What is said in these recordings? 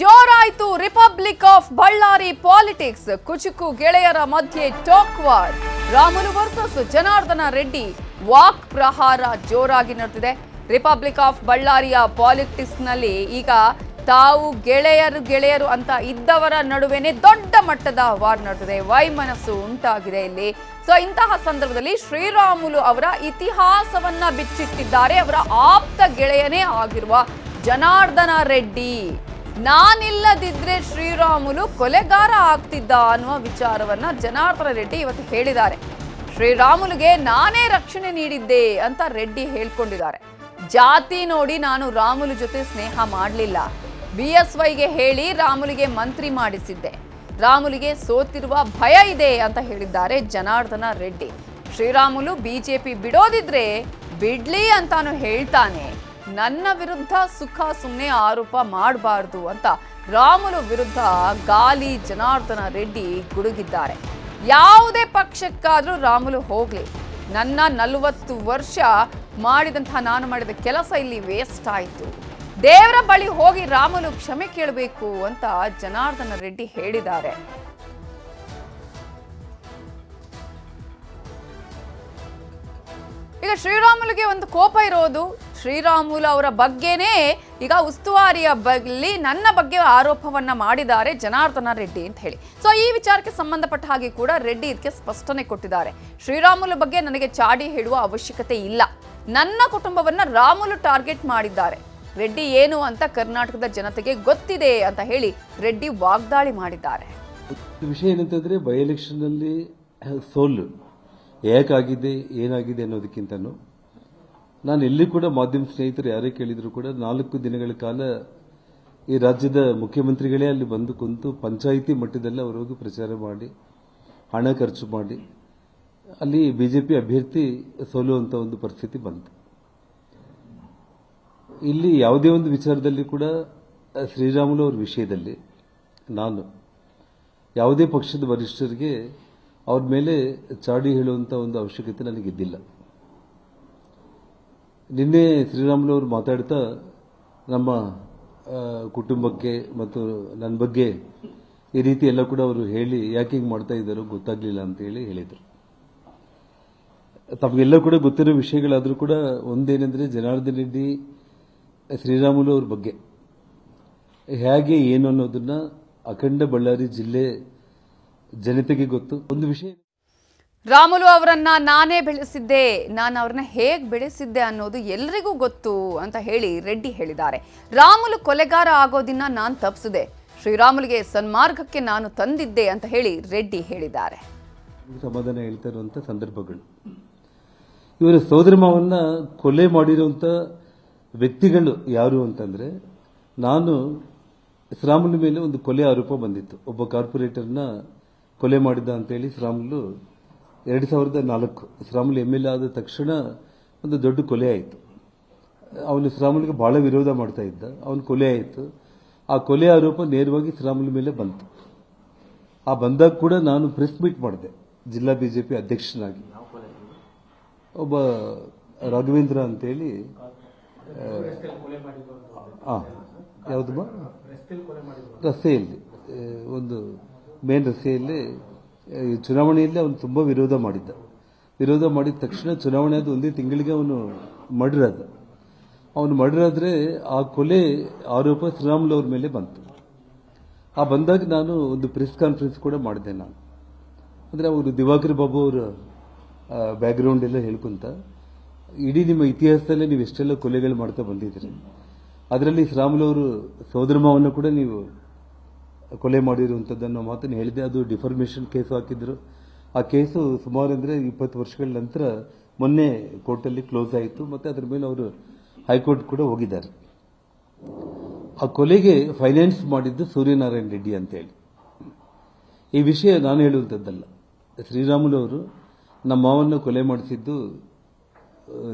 ಜೋರಾಯ್ತು republic of Ballari politics. ಕುಚುಕು ಗೆಳೆಯರ ಮಧ್ಯೆ talk war. Ramulu versus Janardhana Reddy walk ಪ್ರಹಾರ ಜೋರಾಗಿ ನಡೆದಿದೆ. ರಿಪಬ್ಲಿಕ್ ಆಫ್ ಬಳ್ಳಾರಿಯ ಪಾಲಿಟಿಕ್ಸ್ನಲ್ಲಿ ಈಗ ತಾವು ಗೆಳೆಯರು ಗೆಳೆಯರು ಅಂತ ಇದ್ದವರ ನಡುವೆನೆ ದೊಡ್ಡ ಮಟ್ಟದ ವಾರ್ ನಡೆದಿದೆ. ವೈಮನಸ್ಸು ಉಂಟಾಗಿದೆ ಇಲ್ಲಿ. ಸೊ ಇಂತಹ ಸಂದರ್ಭದಲ್ಲಿ ಶ್ರೀರಾಮುಲು ಅವರ ಇತಿಹಾಸವನ್ನ ಬಿಚ್ಚಿಟ್ಟಿದ್ದಾರೆ. ಅವರ ಆಪ್ತ ಗೆಳೆಯನೇ ಆಗಿರುವ ಜನಾರ್ದನ ರೆಡ್ಡಿ. ನಾನಿಲ್ಲದಿದ್ರೆ ಶ್ರೀರಾಮುಲು ಕೊಲೆಗಾರ ಆಗ್ತಿದ್ದ ಅನ್ನುವ ವಿಚಾರವನ್ನ ಜನಾರ್ದನ ರೆಡ್ಡಿ ಇವತ್ತು ಹೇಳಿದ್ದಾರೆ. ಶ್ರೀರಾಮುಲುಗೆ ನಾನೇ ರಕ್ಷಣೆ ನೀಡಿದ್ದೆ ಅಂತ ರೆಡ್ಡಿ ಹೇಳ್ಕೊಂಡಿದ್ದಾರೆ. ಜಾತಿ ನೋಡಿ ನಾನು ರಾಮುಲು ಜೊತೆ ಸ್ನೇಹ ಮಾಡಲಿಲ್ಲ. ಬಿ ಎಸ್ ವೈಗೆ ಹೇಳಿ ರಾಮುಲಿಗೆ ಮಂತ್ರಿ ಮಾಡಿಸಿದ್ದೆ. ರಾಮುಲಿಗೆ ಸೋತಿರುವ ಭಯ ಇದೆ ಅಂತ ಹೇಳಿದ್ದಾರೆ ಜನಾರ್ದನ ರೆಡ್ಡಿ. ಶ್ರೀರಾಮುಲು ಬಿಜೆಪಿ ಬಿಡೋದಿದ್ರೆ ಬಿಡ್ಲಿ ಅಂತಾನು ಹೇಳ್ತಾನೆ. ನನ್ನ ವಿರುದ್ಧ ಸುಖ ಸುಮ್ಮನೆ ಆರೋಪ ಮಾಡಬಾರ್ದು ಅಂತ ರಾಮುಲು ವಿರುದ್ಧ ಗಾಲಿ ಜನಾರ್ದನ ರೆಡ್ಡಿ ಗುಡುಗಿದ್ದಾರೆ. ಯಾವುದೇ ಪಕ್ಷಕ್ಕಾದ್ರೂ ರಾಮುಲು ಹೋಗ್ಲಿ. ನನ್ನ ನಲವತ್ತು ವರ್ಷ ಮಾಡಿದಂತಹ ನಾನು ಮಾಡಿದ ಕೆಲಸ ಇಲ್ಲಿ ವೇಸ್ಟ್ ಆಯಿತು. ದೇವರ ಬಳಿ ಹೋಗಿ ರಾಮುಲು ಕ್ಷಮೆ ಕೇಳಬೇಕು ಅಂತ ಜನಾರ್ದನ ರೆಡ್ಡಿ ಹೇಳಿದ್ದಾರೆ. ಈಗ ಶ್ರೀರಾಮುಲಿಗೆ ಒಂದು ಕೋಪ ಇರೋದು ಶ್ರೀರಾಮುಲು ಅವರ ಬಗ್ಗೆನೇ ಈಗ ಉಸ್ತುವಾರಿಯ ಬಗ್ಲಿ ನನ್ನ ಬಗ್ಗೆ ಆರೋಪವನ್ನ ಮಾಡಿದ್ದಾರೆ ಜನಾರ್ದನ ರೆಡ್ಡಿ ಅಂತ ಹೇಳಿ. ಸೊ ಈ ವಿಚಾರಕ್ಕೆ ಸಂಬಂಧಪಟ್ಟ ಹಾಗೆ ಕೂಡ ರೆಡ್ಡಿ ಇದಕ್ಕೆ ಸ್ಪಷ್ಟನೆ ಕೊಟ್ಟಿದ್ದಾರೆ. ಶ್ರೀರಾಮುಲು ಬಗ್ಗೆ ನನಗೆ ಚಾಡಿ ಹೇಳುವ ಅವಶ್ಯಕತೆ ಇಲ್ಲ. ನನ್ನ ಕುಟುಂಬವನ್ನ ರಾಮುಲು ಟಾರ್ಗೆಟ್ ಮಾಡಿದ್ದಾರೆ. ರೆಡ್ಡಿ ಏನು ಅಂತ ಕರ್ನಾಟಕದ ಜನತೆಗೆ ಗೊತ್ತಿದೆ ಅಂತ ಹೇಳಿ ರೆಡ್ಡಿ ವಾಗ್ದಾಳಿ ಮಾಡಿದ್ದಾರೆ. ವಿಷಯ ಏನಂತಂದ್ರೆ ಬೈ ಎಲೆಕ್ಷನ್ನಲ್ಲಿ ಸೋಲು ಏಕಾಗಿದೆ, ಏನಾಗಿದೆ ಅನ್ನೋದಕ್ಕಿಂತನೂ ನಾನು ಎಲ್ಲಿ ಕೂಡ ಮಾಧ್ಯಮ ಸ್ನೇಹಿತರು ಯಾರೇ ಕೇಳಿದ್ರು ಕೂಡ ನಾಲ್ಕು ದಿನಗಳ ಕಾಲ ಈ ರಾಜ್ಯದ ಮುಖ್ಯಮಂತ್ರಿಗಳೇ ಅಲ್ಲಿ ಬಂದು ಕುಂತು ಪಂಚಾಯಿತಿ ಮಟ್ಟದಲ್ಲಿ ಅವರು ಪ್ರಚಾರ ಮಾಡಿ, ಹಣ ಖರ್ಚು ಮಾಡಿ, ಅಲ್ಲಿ ಬಿಜೆಪಿ ಅಭ್ಯರ್ಥಿ ಸೋಲುವಂತ ಒಂದು ಪರಿಸ್ಥಿತಿ ಬಂತು. ಇಲ್ಲಿ ಯಾವುದೇ ಒಂದು ವಿಚಾರದಲ್ಲಿ ಕೂಡ ಶ್ರೀರಾಮುಲು ಅವರ ವಿಷಯದಲ್ಲಿ ನಾನು ಯಾವುದೇ ಪಕ್ಷದ ವರಿಷ್ಠರಿಗೆ ಅವ್ರ ಮೇಲೆ ಚಾಡಿ ಹೇಳುವಂತ ಒಂದು ಅವಶ್ಯಕತೆ ನನಗಿದ್ದಿಲ್ಲ. ನಿನ್ನೆ ಶ್ರೀರಾಮುಲು ಅವರು ಮಾತಾಡ್ತಾ ನಮ್ಮ ಕುಟುಂಬಕ್ಕೆ ಮತ್ತು ನನ್ನ ಬಗ್ಗೆ ಈ ರೀತಿ ಎಲ್ಲ ಕೂಡ ಅವರು ಹೇಳಿ ಯಾಕೆ ಹಿಂಗೆ ಮಾಡ್ತಾ ಇದ್ದಾರೋ ಗೊತ್ತಾಗ್ಲಿಲ್ಲ ಅಂತ ಹೇಳಿ ಹೇಳಿದರು. ತಮಗೆಲ್ಲ ಕೂಡ ಗೊತ್ತಿರೋ ವಿಷಯಗಳಾದರೂ ಕೂಡ ಒಂದೇನೆಂದ್ರೆ ಜನಾರ್ದನ್ ರೆಡ್ಡಿ ಶ್ರೀರಾಮುಲು ಅವ್ರ ಬಗ್ಗೆ. ಹೇಗೆ ಏನು ಅನ್ನೋದನ್ನ ಅಖಂಡ ಬಳ್ಳಾರಿ ಜಿಲ್ಲೆ ಜನತೆಗೆ ಗೊತ್ತು. ಒಂದು ವಿಷಯ ರಾಮುಲು ಅವರನ್ನ ನಾನೇ ಬೆಳೆಸಿದ್ದೆ, ನಾನು ಅವ್ರನ್ನ ಹೇಗೆ ಬೆಳೆಸಿದ್ದೆ ಅನ್ನೋದು ಎಲ್ರಿಗೂ ಗೊತ್ತು ಅಂತ ಹೇಳಿ ರೆಡ್ಡಿ ಹೇಳಿದ್ದಾರೆ. ರಾಮುಲು ಕೊಲೆಗಾರ ಆಗೋದನ್ನ ನಾನು ತಪ್ಪಿಸಿದೆ ಶ್ರೀರಾಮುಲಿಗೆ ಸನ್ಮಾರ್ಗಕ್ಕೆ ನಾನು ತಂದಿದ್ದೆ ಅಂತ ಹೇಳಿ ರೆಡ್ಡಿ ಹೇಳಿದ್ದಾರೆ. ಸಮಾಧಾನ ಹೇಳ್ತಾ ಇರುವಂತ ಸಂದರ್ಭಗಳು. ಇವರ ಸೋದರ ಮಾವನ್ನ ಕೊಲೆ ಮಾಡಿರುವಂತ ವ್ಯಕ್ತಿಗಳು ಯಾರು ಅಂತಂದ್ರೆ, ನಾನು ಶ್ರೀರಾಮುಲಿ ಮೇಲೆ ಒಂದು ಕೊಲೆ ಆರೋಪ ಬಂದಿತ್ತು. ಒಬ್ಬ ಕಾರ್ಪೊರೇಟರ್ನ ಕೊಲೆ ಮಾಡಿದ್ದ ಅಂತೇಳಿ ಶ್ರಾಮುಲು ಎರಡ್ ಸಾವಿರದ ನಾಲ್ಕು. ಶ್ರಾಮುಲ್ ಎಂ ಎಲ್ ಆದ ತಕ್ಷಣ ಒಂದು ದೊಡ್ಡ ಕೊಲೆ ಆಯಿತು. ಅವನು ಶ್ರಾಮುಲಿಗೆ ಬಹಳ ವಿರೋಧ ಮಾಡ್ತಾ ಇದ್ದ. ಅವನು ಕೊಲೆ ಆಯಿತು. ಆ ಕೊಲೆ ಆರೋಪ ನೇರವಾಗಿ ಶ್ರಾಮುಲ್ ಮೇಲೆ ಬಂತು. ಆ ಬಂದಾಗ ಕೂಡ ನಾನು ಪ್ರೆಸ್ ಮೀಟ್ ಮಾಡಿದೆ. ಜಿಲ್ಲಾ ಬಿಜೆಪಿ ಅಧ್ಯಕ್ಷನಾಗಿ. ಒಬ್ಬ ರಾಘವೇಂದ್ರ ಅಂತೇಳಿ ಆ, ಯಾವ್ದು ಬಾ? ರಸ್ತೆಯಲ್ಲಿ ಒಂದು ಮೇನ್ ರಸ್ತೆಯಲ್ಲಿ ಚುನಾವಣೆಯಲ್ಲಿ ಅವನು ತುಂಬ ವಿರೋಧ ಮಾಡಿದ್ದ. ವಿರೋಧ ಮಾಡಿದ ತಕ್ಷಣ ಚುನಾವಣೆ ಅದು ಒಂದೇ ತಿಂಗಳಿಗೆ ಅವನು ಮರ್ಡರ್ ಅವನು ಮರ್ಡರ್ ಆ ಕೊಲೆ ಆರೋಪ ಶ್ರೀರಾಮುಲು ಅವ್ರ ಮೇಲೆ ಬಂತು. ಆ ಬಂದಾಗ ನಾನು ಒಂದು ಪ್ರೆಸ್ ಕಾನ್ಫರೆನ್ಸ್ ಕೂಡ ಮಾಡಿದೆ ನಾನು. ಅಂದರೆ ಅವರು ದಿವಾಕರ್ ಬಾಬು ಅವರ ಬ್ಯಾಕ್ಗ್ರೌಂಡ್ ಎಲ್ಲ ಹೇಳ್ಕೊಂತ, ಇಡೀ ನಿಮ್ಮ ಇತಿಹಾಸದಲ್ಲೇ ನೀವು ಎಷ್ಟೆಲ್ಲ ಕೊಲೆಗಳು ಮಾಡ್ತಾ ಬಂದಿದ್ದೀರಿ. ಅದರಲ್ಲಿ ಶ್ರೀರಾಮುಲು ಅವರು ಸೋದರ ಮಾವನ್ನು ಕೂಡ ನೀವು ಕೊಲೆ ಮಾಡಿರುವಂಥದ್ದನ್ನು ಮಾತನ್ನು ಹೇಳಿದೆ. ಅದು ಡಿಫಾರ್ಮೇಷನ್ ಕೇಸ್ ಹಾಕಿದ್ರು. ಆ ಕೇಸು ಸುಮಾರು ಅಂದರೆ ಇಪ್ಪತ್ತು ವರ್ಷಗಳ ನಂತರ ಮೊನ್ನೆ ಕೋರ್ಟಲ್ಲಿ ಕ್ಲೋಸ್ ಆಯಿತು. ಮತ್ತೆ ಅದರ ಮೇಲೆ ಅವರು ಹೈಕೋರ್ಟ್ ಕೂಡ ಹೋಗಿದ್ದಾರೆ. ಆ ಕೊಲೆಗೆ ಫೈನಾನ್ಸ್ ಮಾಡಿದ್ದು ಸೂರ್ಯನಾರಾಯಣ ರೆಡ್ಡಿ ಅಂತೇಳಿ. ಈ ವಿಷಯ ನಾನು ಹೇಳುವಂಥದ್ದಲ್ಲ ಶ್ರೀರಾಮುಲು ಅವರು ನಮ್ಮ ಮಾವನ್ನು ಕೊಲೆ ಮಾಡಿಸಿದ್ದು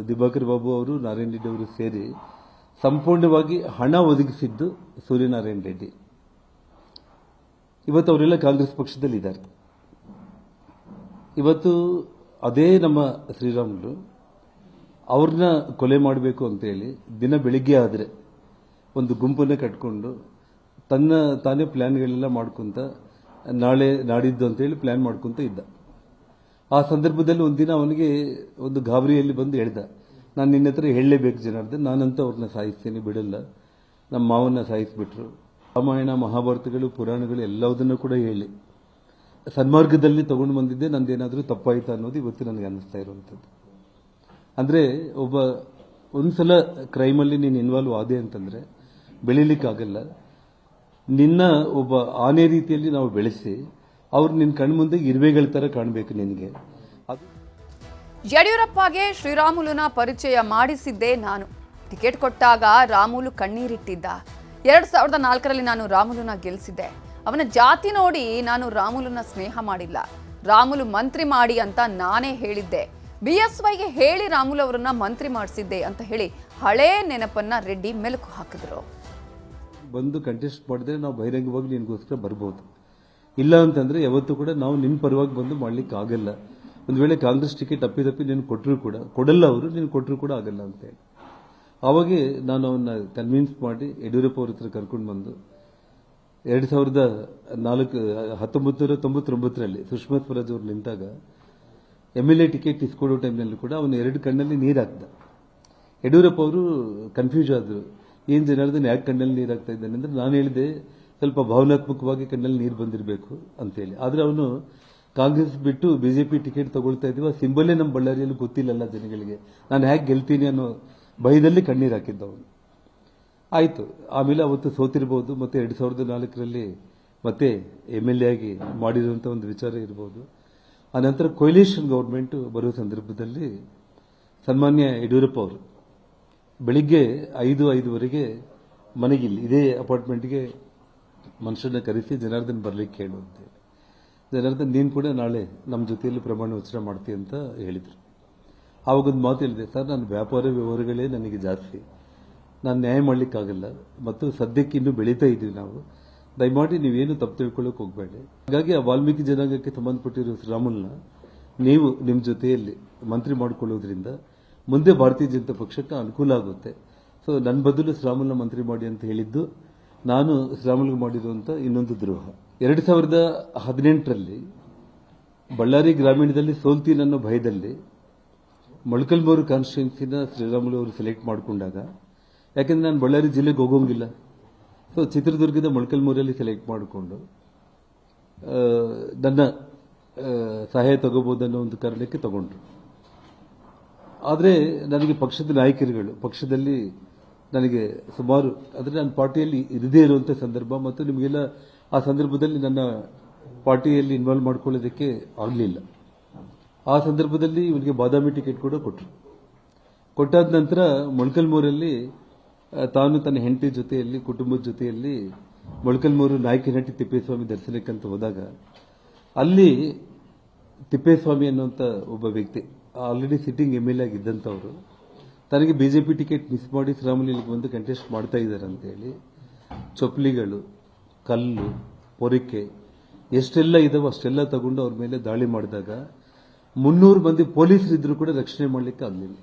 ದಿಬಾಕರ್ ಬಾಬು ಅವರು, ನಾರಾಯಣ ರೆಡ್ಡಿ ಅವರು ಸೇರಿ ಸಂಪೂರ್ಣವಾಗಿ ಹಣ ಒದಗಿಸಿದ್ದು ಸೂರ್ಯನಾರಾಯಣ ರೆಡ್ಡಿ. ಇವತ್ತು ಅವರೆಲ್ಲ ಕಾಂಗ್ರೆಸ್ ಪಕ್ಷದಲ್ಲಿ ಇದ್ದಾರೆ ಇವತ್ತು ಅದೇ ನಮ್ಮ ಶ್ರೀರಾಮುಲು ಅವ್ರನ್ನ ಕೊಲೆ ಮಾಡಬೇಕು ಅಂತೇಳಿ ದಿನ ಬೆಳಿಗ್ಗೆ ಆದರೆ ಒಂದು ಗುಂಪನ್ನು ಕಟ್ಕೊಂಡು ತನ್ನ ತಾನೇ ಪ್ಲ್ಯಾನ್ಗಳೆಲ್ಲ ಮಾಡ್ಕೊಂತ ನಾಳೆ ನಾಡಿದ್ದು ಅಂತೇಳಿ ಪ್ಲ್ಯಾನ್ ಮಾಡ್ಕೊಂತ ಇದ್ದ. ಆ ಸಂದರ್ಭದಲ್ಲಿ ಒಂದಿನ ಅವನಿಗೆ ಒಂದು ಗಾಬರಿಯಲ್ಲಿ ಬಂದು ಹೇಳ್ದ, ನಾನು ನಿನ್ನ ಹತ್ರ ಹೇಳಲೇಬೇಕು ಜನಾರ್ದನ್, ನಾನಂತೂ ಅವ್ರನ್ನ ಸಾಯಿಸ್ತೇನೆ, ಬಿಡಲ್ಲ. ನಮ್ಮ ಮಾವನ್ನ ಸಾಯಿಸ್ಬಿಟ್ರು. ರಾಮಾಯಣ, ಮಹಾಭಾರತಗಳು, ಪುರಾಣಗಳು ಎಲ್ಲವುದನ್ನು ಕೂಡ ಹೇಳಿ. ಸನ್ಮಾರ್ಗದಲ್ಲಿ ತಗೊಂಡು ಬಂದಿದ್ದೆ, ನಂದೇನಾದರೂ ತಪ್ಪಾಯಿತು ಅನ್ನೋದು ಇವತ್ತು ನನಗೆ ಅನ್ನಿಸ್ತಾ ಇರುವಂಥದ್ದು. ಅಂದರೆ ಒಬ್ಬ, ಒಂದ್ಸಲ ಕ್ರೈಮಲ್ಲಿ ನೀನು ಇನ್ವಾಲ್ವ್ ಆದೆ ಅಂತಂದರೆ, ಬೆಳೀಲಿಕ್ಕಾಗಲ್ಲ. ನಿನ್ನ ಒಬ್ಬ ಆನೆ ರೀತಿಯಲ್ಲಿ ನಾವು ಬೆಳೆಸಿ, ಅವ್ರು ನಿನ್ನ ಕಣ್ಮುಂದೆ ಇರುವೆಗಳ ಥರ ಕಾಣಬೇಕು ನಿನಗೆ. ಅದು ಯಡಿಯೂರಪ್ಪಗೆ ಶ್ರೀರಾಮುಲುನ ಪರಿಚಯ ಮಾಡಿಸಿದ್ದೆ ನಾನು. ಟಿಕೆಟ್ ಕೊಟ್ಟಾಗ ರಾಮುಲು ಕಣ್ಣೀರಿಟ್ಟಿದ್ದ. ಎರಡ್ ಸಾವಿರದ ನಾಲ್ಕರಲ್ಲಿ ನಾನು ರಾಮುಲುನ ಗೆಲ್ಲಿಸಿದ್ದೆ ಅವನ ಜಾತಿ ನೋಡಿ ನಾನು ರಾಮುಲುನ ಸ್ನೇಹ ಮಾಡಿಲ್ಲ. ರಾಮುಲು ಮಂತ್ರಿ ಮಾಡಿ ಅಂತ ನಾನೇ ಹೇಳಿದ್ದೆ. ಬಿ ಎಸ್ ವೈಗೆ ಹೇಳಿ ರಾಮುಲು ಅವರನ್ನ ಮಂತ್ರಿ ಮಾಡಿಸಿದ್ದೆ ಅಂತ ಹೇಳಿ ಹಳೇ ನೆನಪನ್ನ ರೆಡ್ಡಿ ಮೆಲುಕು ಹಾಕಿದ್ರು. ಬಂದು ಕಂಟೆಸ್ಟ್ ಮಾಡಿದ್ರೆ ನಾವು ಬಹಿರಂಗವಾಗಿ ನಿನಗೋಸ್ಕರ ಬರ್ಬೋದು. ಇಲ್ಲ ಅಂತಂದ್ರೆ ಯಾವತ್ತೂ ಕೂಡ ನಾವು ನಿನ್ನ ಪರವಾಗಿ ಬಂದು ಮಾಡ್ಲಿಕ್ಕೆ ಆಗಲ್ಲ. ಒಂದು ವೇಳೆ ಕಾಂಗ್ರೆಸ್ ಟಿಕೆಟ್ ತಪ್ಪಿ ನೀನು ಕೊಟ್ಟರು ಕೂಡ, ಕೊಡಲ್ಲ ಅವರು, ನೀನು ಕೊಟ್ಟರು ಕೂಡ ಆಗಲ್ಲ ಅಂತ ಹೇಳಿ. ಆವಾಗೆ ನಾನು ಅವನ್ನ ಕನ್ವಿನ್ಸ್ ಮಾಡಿ ಯಡಿಯೂರಪ್ಪ ಅವ್ರ ಹತ್ರ ಕರ್ಕೊಂಡು ಬಂದು ಎರಡು ಸಾವಿರದ ನಾಲ್ಕು ಹತ್ತೊಂಬತ್ತು ನೂರ ತೊಂಬತ್ತೊಂಬತ್ತರಲ್ಲಿ ಸುಷ್ಮಾ ಸ್ವರಾಜ್ ಅವ್ರು ನಿಂತಾಗ ಎಂ ಎಲ್ ಎ ಟಿಕೆಟ್ ಇಸ್ಕೊಡೋ ಟೈಮ್ನಲ್ಲಿ ಕೂಡ ಅವನು ಎರಡು ಕಣ್ಣಲ್ಲಿ ನೀರು ಹಾಕ್ದ ಯಡಿಯೂರಪ್ಪ ಅವರು ಕನ್ಫ್ಯೂಸ್ ಆದರು. ಏನು ಜನಾರ್ದನ್ ಯಾಕೆ ಕಣ್ಣಲ್ಲಿ ನೀರು ಹಾಕ್ತಾ ಇದ್ದಾನೆ ಅಂದರೆ ನಾನು ಹೇಳಿದೆ ಸ್ವಲ್ಪ ಭಾವನಾತ್ಮಕವಾಗಿ ಕಣ್ಣಲ್ಲಿ ನೀರು ಬಂದಿರಬೇಕು ಅಂತೇಳಿ ಆದರೆ ಅವನು ಕಾಂಗ್ರೆಸ್ ಬಿಟ್ಟು ಬಿಜೆಪಿ ಟಿಕೆಟ್ ತಗೊಳ್ತಾ ಇದೀವ ಸಿಂಬಲೇ ನಮ್ಮ ಬಳ್ಳಾರಿಯಲ್ಲಿ ಗೊತ್ತಿಲ್ಲಲ್ಲ ಜನಗಳಿಗೆ. ನಾನು ಹೇಗೆ ಗೆಲ್ತೀನಿ ಅನ್ನೋ ಭಯದಲ್ಲಿ ಕಣ್ಣೀರು ಹಾಕಿದ್ದವನು. ಆಯಿತು, ಆಮೇಲೆ ಅವತ್ತು ಸೋತಿರ್ಬೋದು, ಮತ್ತು ಎರಡು ಸಾವಿರದ ನಾಲ್ಕರಲ್ಲಿ ಮತ್ತೆ ಎಂ ಎಲ್ ಎ ಆಗಿ ಮಾಡಿರುವಂಥ ಒಂದು ವಿಚಾರ ಇರ್ಬೋದು. ಆನಂತರ ಕೊಯ್ಲೇಷನ್ ಗೌರ್ಮೆಂಟ್ ಬರುವ ಸಂದರ್ಭದಲ್ಲಿ ಸನ್ಮಾನ್ಯ ಯಡಿಯೂರಪ್ಪ ಅವರು ಬೆಳಿಗ್ಗೆ ಐದು, ಐದುವರೆಗೆ ಮನೆಗಿಲ್ಲಿ ಇದೇ ಅಪಾರ್ಟ್ಮೆಂಟ್ಗೆ ಮನುಷ್ಯನ ಕರೆಸಿ ಜನಾರ್ದನ್ ಬರಲಿಕ್ಕೆ ಹೇಳು ಅಂತೇಳಿ ಜನಾರ್ದನ್, ನೀನು ಕೂಡ ನಾಳೆ ನಮ್ಮ ಜೊತೆಯಲ್ಲಿ ಪ್ರಮಾಣ ವಚನ ಮಾಡ್ತೀಯ ಅಂತ ಹೇಳಿದರು. ಆವಾಗೊಂದು ಮಾತು ಹೇಳಿದೆ, ಸರ್, ನನ್ನ ವ್ಯಾಪಾರ ವ್ಯವಹಾರಗಳೇ ನನಗೆ ಜಾಸ್ತಿ. ನಾನು ನ್ಯಾಯ ಮಾಡಲಿಕ್ಕಾಗಲ್ಲ. ಮತ್ತು ಸದ್ಯಕ್ಕೆ ಇನ್ನೂ ಬೆಳೀತಾ ಇದ್ದೀವಿ ನಾವು. ದಯಮಾಡಿ ನೀವೇನು ತಪ್ಪು ತಿಳ್ಕೊಳ್ಳೋಕೆ ಹೋಗಬೇಡಿ. ಹಾಗಾಗಿ ಆ ವಾಲ್ಮೀಕಿ ಜನಾಂಗಕ್ಕೆ ಸಂಬಂಧಪಟ್ಟಿರೋ ಶ್ರೀರಾಮುಲ್ನ ನೀವು ನಿಮ್ಮ ಜೊತೆಯಲ್ಲಿ ಮಂತ್ರಿ ಮಾಡಿಕೊಳ್ಳೋದ್ರಿಂದ ಮುಂದೆ ಭಾರತೀಯ ಜನತಾ ಪಕ್ಷಕ್ಕೆ ಅನುಕೂಲ ಆಗುತ್ತೆ. ಸೊ ನನ್ನ ಬದಲು ಶ್ರೀರಾಮುಲ್ನ ಮಂತ್ರಿ ಮಾಡಿ ಅಂತ ಹೇಳಿದ್ದು, ನಾನು ಶ್ರೀರಾಮುಲ್ಗೆ ಮಾಡಿರುವಂಥ ಇನ್ನೊಂದು ದ್ರೋಹ. ಎರಡು ಸಾವಿರದ ಹದಿನೆಂಟರಲ್ಲಿ ಬಳ್ಳಾರಿ ಗ್ರಾಮೀಣದಲ್ಲಿ ಸೋಲ್ತೀನನ್ನೋ ಭಯದಲ್ಲಿ ಮೊಳಕಲ್ಮೂರು ಕಾನ್ಸ್ಟಿಟ್ಯೂನ್ಸಿನ ಶ್ರೀರಾಮುಲು ಅವರು ಸೆಲೆಕ್ಟ್ ಮಾಡಿಕೊಂಡಾಗ, ಯಾಕೆಂದ್ರೆ ನಾನು ಬಳ್ಳಾರಿ ಜಿಲ್ಲೆಗೆ ಹೋಗೋಂಗಿಲ್ಲ. ಸೊ ಚಿತ್ರದುರ್ಗದ ಮೊಳಕಲ್ಮೂರಲ್ಲಿ ಸೆಲೆಕ್ಟ್ ಮಾಡಿಕೊಂಡು ನನ್ನ ಸಹಾಯ ತಗೋಬಹುದು ಅನ್ನೋ ಒಂದು ಕಾರಣಕ್ಕೆ ತಗೊಂಡ್ರು. ಆದರೆ ನನಗೆ ಪಕ್ಷದ ನಾಯಕರುಗಳು, ಪಕ್ಷದಲ್ಲಿ ನನಗೆ ಸುಮಾರು, ಅಂದರೆ ನನ್ನ ಪಾರ್ಟಿಯಲ್ಲಿ ಇರದೇ ಇರುವಂಥ ಸಂದರ್ಭ ಮತ್ತು ನಿಮಗೆಲ್ಲ ಆ ಸಂದರ್ಭದಲ್ಲಿ ನನ್ನ ಪಾರ್ಟಿಯಲ್ಲಿ ಇನ್ವಾಲ್ವ್ ಮಾಡ್ಕೊಳ್ಳೋದಕ್ಕೆ ಆಗಲಿಲ್ಲ. ಆ ಸಂದರ್ಭದಲ್ಲಿ ಇವನಿಗೆ ಬಾದಾಮಿ ಟಿಕೆಟ್ ಕೂಡ ಕೊಟ್ಟರು ಕೊಟ್ಟಾದ ನಂತರ ಮೊಳಕಲ್ಮೂರಲ್ಲಿ ತಾನು ತನ್ನ ಹೆಂಡತಿ ಜೊತೆಯಲ್ಲಿ, ಕುಟುಂಬದ ಜೊತೆಯಲ್ಲಿ ಮೊಳಕಲ್ಮೂರು ನಾಯಕನಹಟ್ಟಿ ತಿಪ್ಪೇಸ್ವಾಮಿ ದರ್ಶನಕ್ಕಂತ ಹೋದಾಗ, ಅಲ್ಲಿ ತಿಪ್ಪೇಸ್ವಾಮಿ ಅನ್ನುವಂಥ ಒಬ್ಬ ವ್ಯಕ್ತಿ already sitting M L A ತನಗೆ ಬಿಜೆಪಿ ಟಿಕೆಟ್ ಮಿಸ್ ಮಾಡಿ ಶ್ರೀರಾಮುಲಿಗೆ ಬಂದು ಕಂಟೆಸ್ಟ್ ಮಾಡ್ತಾ ಇದ್ದಾರೆ ಅಂತೇಳಿ ಚೊಪ್ಲಿಗಳು ಕಲ್ಲು, ಪೊರಿಕೆ, ಎಷ್ಟೆಲ್ಲ ಇದಾವೋ ಅಷ್ಟೆಲ್ಲ ತಗೊಂಡು ಅವ್ರ ಮೇಲೆ ದಾಳಿ ಮಾಡಿದಾಗ ಮುನ್ನೂರು ಮಂದಿ ಪೊಲೀಸರಿದ್ದರೂ ಕೂಡ ರಕ್ಷಣೆ ಮಾಡಲಿಕ್ಕೆ ಆಗಲಿಲ್ಲ.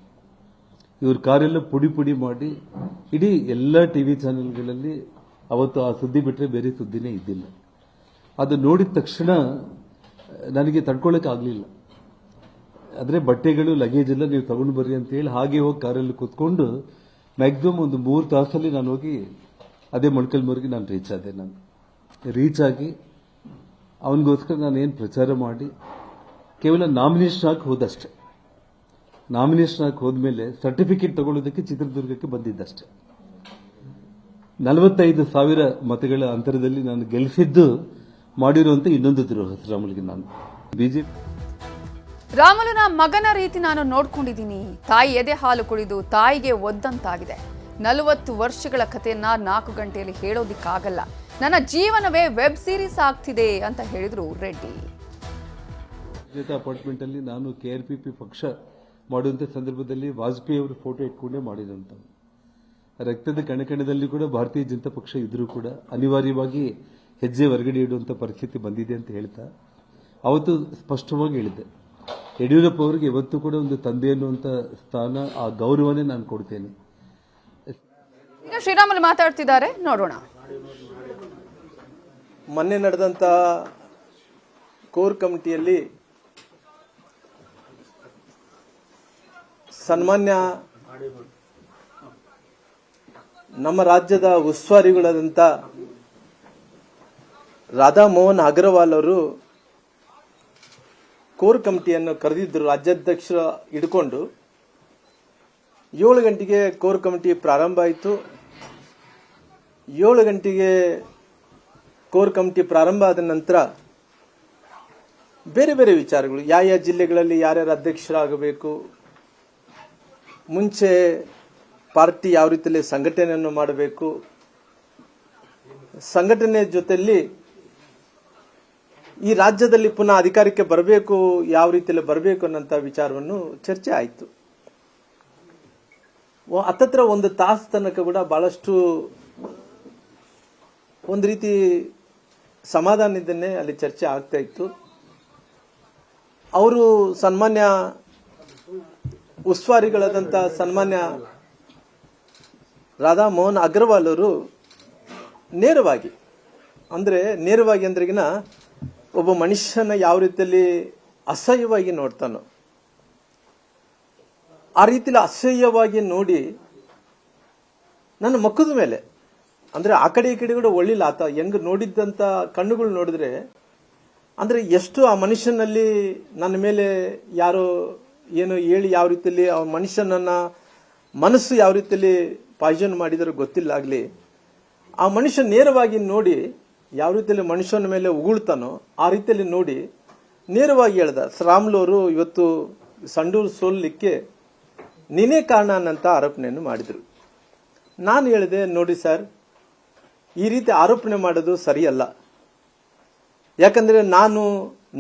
ಇವ್ರ ಕಾರೆಲ್ಲ ಪುಡಿ ಪುಡಿ ಮಾಡಿ ಇಡೀ ಎಲ್ಲ ಟಿವಿ ಚಾನೆಲ್ಗಳಲ್ಲಿ ಅವತ್ತು ಆ ಸುದ್ದಿ ಬಿಟ್ಟರೆ ಬೇರೆ ಸುದ್ದಿನೇ ಇದ್ದಿಲ್ಲ. ಅದು ನೋಡಿದ ತಕ್ಷಣ ನನಗೆ ತಡ್ಕೊಳ್ಳೋಕೆ ಆಗಲಿಲ್ಲ. ಅಂದರೆ ಬಟ್ಟೆಗಳು ಲಗೇಜ್ ಎಲ್ಲ ನೀವು ತಗೊಂಡು ಬರ್ರಿ ಅಂತ ಹೇಳಿ ಹಾಗೆ ಹೋಗಿ ಕಾರಲ್ಲಿ ಕೂತ್ಕೊಂಡು ಮ್ಯಾಕ್ಸಿಮಮ್ ಒಂದು ಮೂರು ತಾಸಲ್ಲಿ ನಾನು ಹೋಗಿ ಅದೇ ಮೊಳಕಲ್ಮೂರಿಗೆ ನಾನು ರೀಚ್ ಆದೆ ನಾನು. ರೀಚ್ ಆಗಿ ಅವನಿಗೋಸ್ಕರ ನಾನು ಏನು ಪ್ರಚಾರ ಮಾಡಿ ಕೇವಲ ನಾಮಿನೇಷನ್ ಹಾಕಿ ಹೋದಷ್ಟೆ. ನಾಮಿನೇಷನ್ ಹಾಕಿ ಹೋದ್ಮೇಲೆ ಸರ್ಟಿಫಿಕೇಟ್ ತಗೊಳ್ಳೋದಕ್ಕೆ ಚಿತ್ರದುರ್ಗಕ್ಕೆ ಬಂದಿದ್ದಷ್ಟೆ. ನಲವತ್ತೈದು ಸಾವಿರ ಮತಗಳ ಅಂತರದಲ್ಲಿ ನಾನು ಗೆಲ್ಲಿಸಿದ್ದು ಮಾಡಿರುವಂತ ಇನ್ನೊಂದು ದ್ರೋಹ, ರಾಮುಲಿಗೆ ನಾನು. ಬಿಜೆಪಿ. ರಾಮುಲನ ಮಗನ ರೀತಿ ನಾನು ನೋಡ್ಕೊಂಡಿದ್ದೀನಿ. ತಾಯಿ ಎದೆ ಹಾಲು ಕುಡಿದು ತಾಯಿಗೆ ಒದ್ದಂತಾಗಿದೆ. ನಲವತ್ತು ವರ್ಷಗಳ ಕಥೆಯನ್ನ ನಾಲ್ಕು ಗಂಟೆಯಲ್ಲಿ ಹೇಳೋದಿಕ್ಕಾಗಲ್ಲ. ನನ್ನ ಜೀವನವೇ ವೆಬ್ ಸೀರೀಸ್ ಆಗ್ತಿದೆ ಅಂತ ಹೇಳಿದ್ರು ರೆಡ್ಡಿ. ಜೊತೆ ಅಪಾರ್ಟ್ಮೆಂಟ್ ಅಲ್ಲಿ ನಾನು ಕೆ ಆರ್ ಪಿ ಪಿ ಪಕ್ಷ ಮಾಡುವಂತ ಸಂದರ್ಭದಲ್ಲಿ ವಾಜಪೇಯಿ ಅವರು ಫೋಟೋ ಇಟ್ಕೊಂಡೇ ಮಾಡಿದಂತ ರಕ್ತದ ಕಣಕಣದಲ್ಲಿ ಕೂಡ ಭಾರತೀಯ ಜನತಾ ಪಕ್ಷ ಇದ್ರೂ ಕೂಡ ಅನಿವಾರ್ಯವಾಗಿ ಹೆಜ್ಜೆ ಹೊರಗಡೆ ಇಡುವಂತ ಪರಿಸ್ಥಿತಿ ಬಂದಿದೆ ಅಂತ ಹೇಳ್ತಾ ಅವತ್ತು ಸ್ಪಷ್ಟವಾಗಿ ಹೇಳಿದ್ದೆ. ಯಡಿಯೂರಪ್ಪ ಅವರಿಗೆ ಇವತ್ತು ಕೂಡ ಒಂದು ತಂದೆ ಅನ್ನುವಂಥ ಸ್ಥಾನ ಆ ಗೌರವನೇ ನಾನು ಕೊಡ್ತೇನೆ. ಈಗ ಶ್ರೀರಾಮುಲು ಮಾತಾಡ್ತಿದ್ದಾರೆ ನೋಡೋಣ. ಮೊನ್ನೆ ನಡೆದಂಥ ಕೋರ್ ಕಮಿಟಿಯಲ್ಲಿ ಸನ್ಮಾನ್ಯ ನಮ್ಮ ರಾಜ್ಯದ ಉಸ್ತುವಾರಿಗಳಾದಂಥ ರಾಧಾ ಮೋಹನ್ ಅಗರ್ವಾಲ್ ಅವರು ಕೋರ್ ಕಮಿಟಿಯನ್ನು ಕರೆದಿದ್ದರು ರಾಜ್ಯಾಧ್ಯಕ್ಷರ ಹಿಡ್ಕೊಂಡು ಏಳು ಗಂಟೆಗೆ ಕೋರ್ ಕಮಿಟಿ ಪ್ರಾರಂಭ ಆಯಿತು. ಏಳು ಗಂಟೆಗೆ ಕೋರ್ ಕಮಿಟಿ ಪ್ರಾರಂಭ ಆದ ನಂತರ ಬೇರೆ ಬೇರೆ ವಿಚಾರಗಳು ಯಾವ ಯಾವ ಜಿಲ್ಲೆಗಳಲ್ಲಿ ಯಾರ್ಯಾರು ಅಧ್ಯಕ್ಷರಾಗಬೇಕು ಮುಂಚೆ ಪಾರ್ಟಿ ಯಾವ ರೀತಿಯಲ್ಲಿ ಸಂಘಟನೆಯನ್ನು ಮಾಡಬೇಕು? ಸಂಘಟನೆ ಜೊತೆಯಲ್ಲಿ ಈ ರಾಜ್ಯದಲ್ಲಿ ಪುನಃ ಅಧಿಕಾರಕ್ಕೆ ಬರಬೇಕು, ಯಾವ ರೀತಿಯಲ್ಲಿ ಬರಬೇಕು ಅನ್ನೋಂಥ ವಿಚಾರವನ್ನು ಚರ್ಚೆ ಆಯಿತು. ಹತ್ತತ್ರ ಒಂದು ತಾಸು ತನಕ ಕೂಡ ಬಹಳಷ್ಟು ಒಂದು ರೀತಿ ಸಮಾಧಾನದಿಂದನೇ ಅಲ್ಲಿ ಚರ್ಚೆ ಆಗ್ತಾ ಇತ್ತು. ಅವರು ಸನ್ಮಾನ್ಯ ಉಸ್ತುವಾರಿಗಳಾದಂಥ ಸನ್ಮಾನ್ಯ ರಾಧಾ ಮೋಹನ್ ಅಗರ್ವಾಲ್ ಅವರು ನೇರವಾಗಿ, ಅಂದ್ರೆ ನೇರವಾಗಿ ಅಂದ್ರೆಗಿನ ಒಬ್ಬ ಮನುಷ್ಯನ ಯಾವ ರೀತಿಯಲ್ಲಿ ಅಸಹ್ಯವಾಗಿ ನೋಡ್ತಾನೋ, ಆ ರೀತಿಲಿ ಅಸಹ್ಯವಾಗಿ ನೋಡಿ ನನ್ನ ಮಕ್ಕದ ಮೇಲೆ, ಅಂದ್ರೆ ಆ ಕಡೆ ಈ ಕಡೆ ಕೂಡ ಒಳ್ಳಿಲ್ಲ ಆತ, ಹೆಂಗ್ ನೋಡಿದ್ದಂತ ಕಣ್ಣುಗಳು ನೋಡಿದ್ರೆ, ಅಂದ್ರೆ ಎಷ್ಟು ಆ ಮನುಷ್ಯನಲ್ಲಿ ನನ್ನ ಮೇಲೆ ಯಾರೋ ಏನು ಹೇಳಿ ಯಾವ ರೀತಿಯಲ್ಲಿ ಆ ಮನುಷ್ಯನನ್ನ ಮನಸ್ಸು ಯಾವ ರೀತಿಯಲ್ಲಿ ಮಾಡಿದರೂ ಗೊತ್ತಿಲ್ಲ ಆಗ್ಲಿ, ಆ ಮನುಷ್ಯ ನೇರವಾಗಿ ನೋಡಿ ಯಾವ ರೀತಿಯಲ್ಲಿ ಮನುಷ್ಯನ ಮೇಲೆ ಉಗುಳ್ತಾನೋ ಆ ರೀತಿಯಲ್ಲಿ ನೋಡಿ ನೇರವಾಗಿ ಹೇಳ್ದ ಶ್ರಾಮ್ಲವರು ಇವತ್ತು ಸಂಡೂರು ಸೋಲ್ಲಿಕ್ಕೆ ನೀನೇ ಕಾರಣ ಅನ್ನಂತ ಆರೋಪಣೆಯನ್ನು ಮಾಡಿದ್ರು. ನಾನು ಹೇಳಿದೆ, ನೋಡಿ ಸರ್, ಈ ರೀತಿ ಆರೋಪಣೆ ಮಾಡೋದು ಸರಿಯಲ್ಲ. ಯಾಕಂದ್ರೆ ನಾನು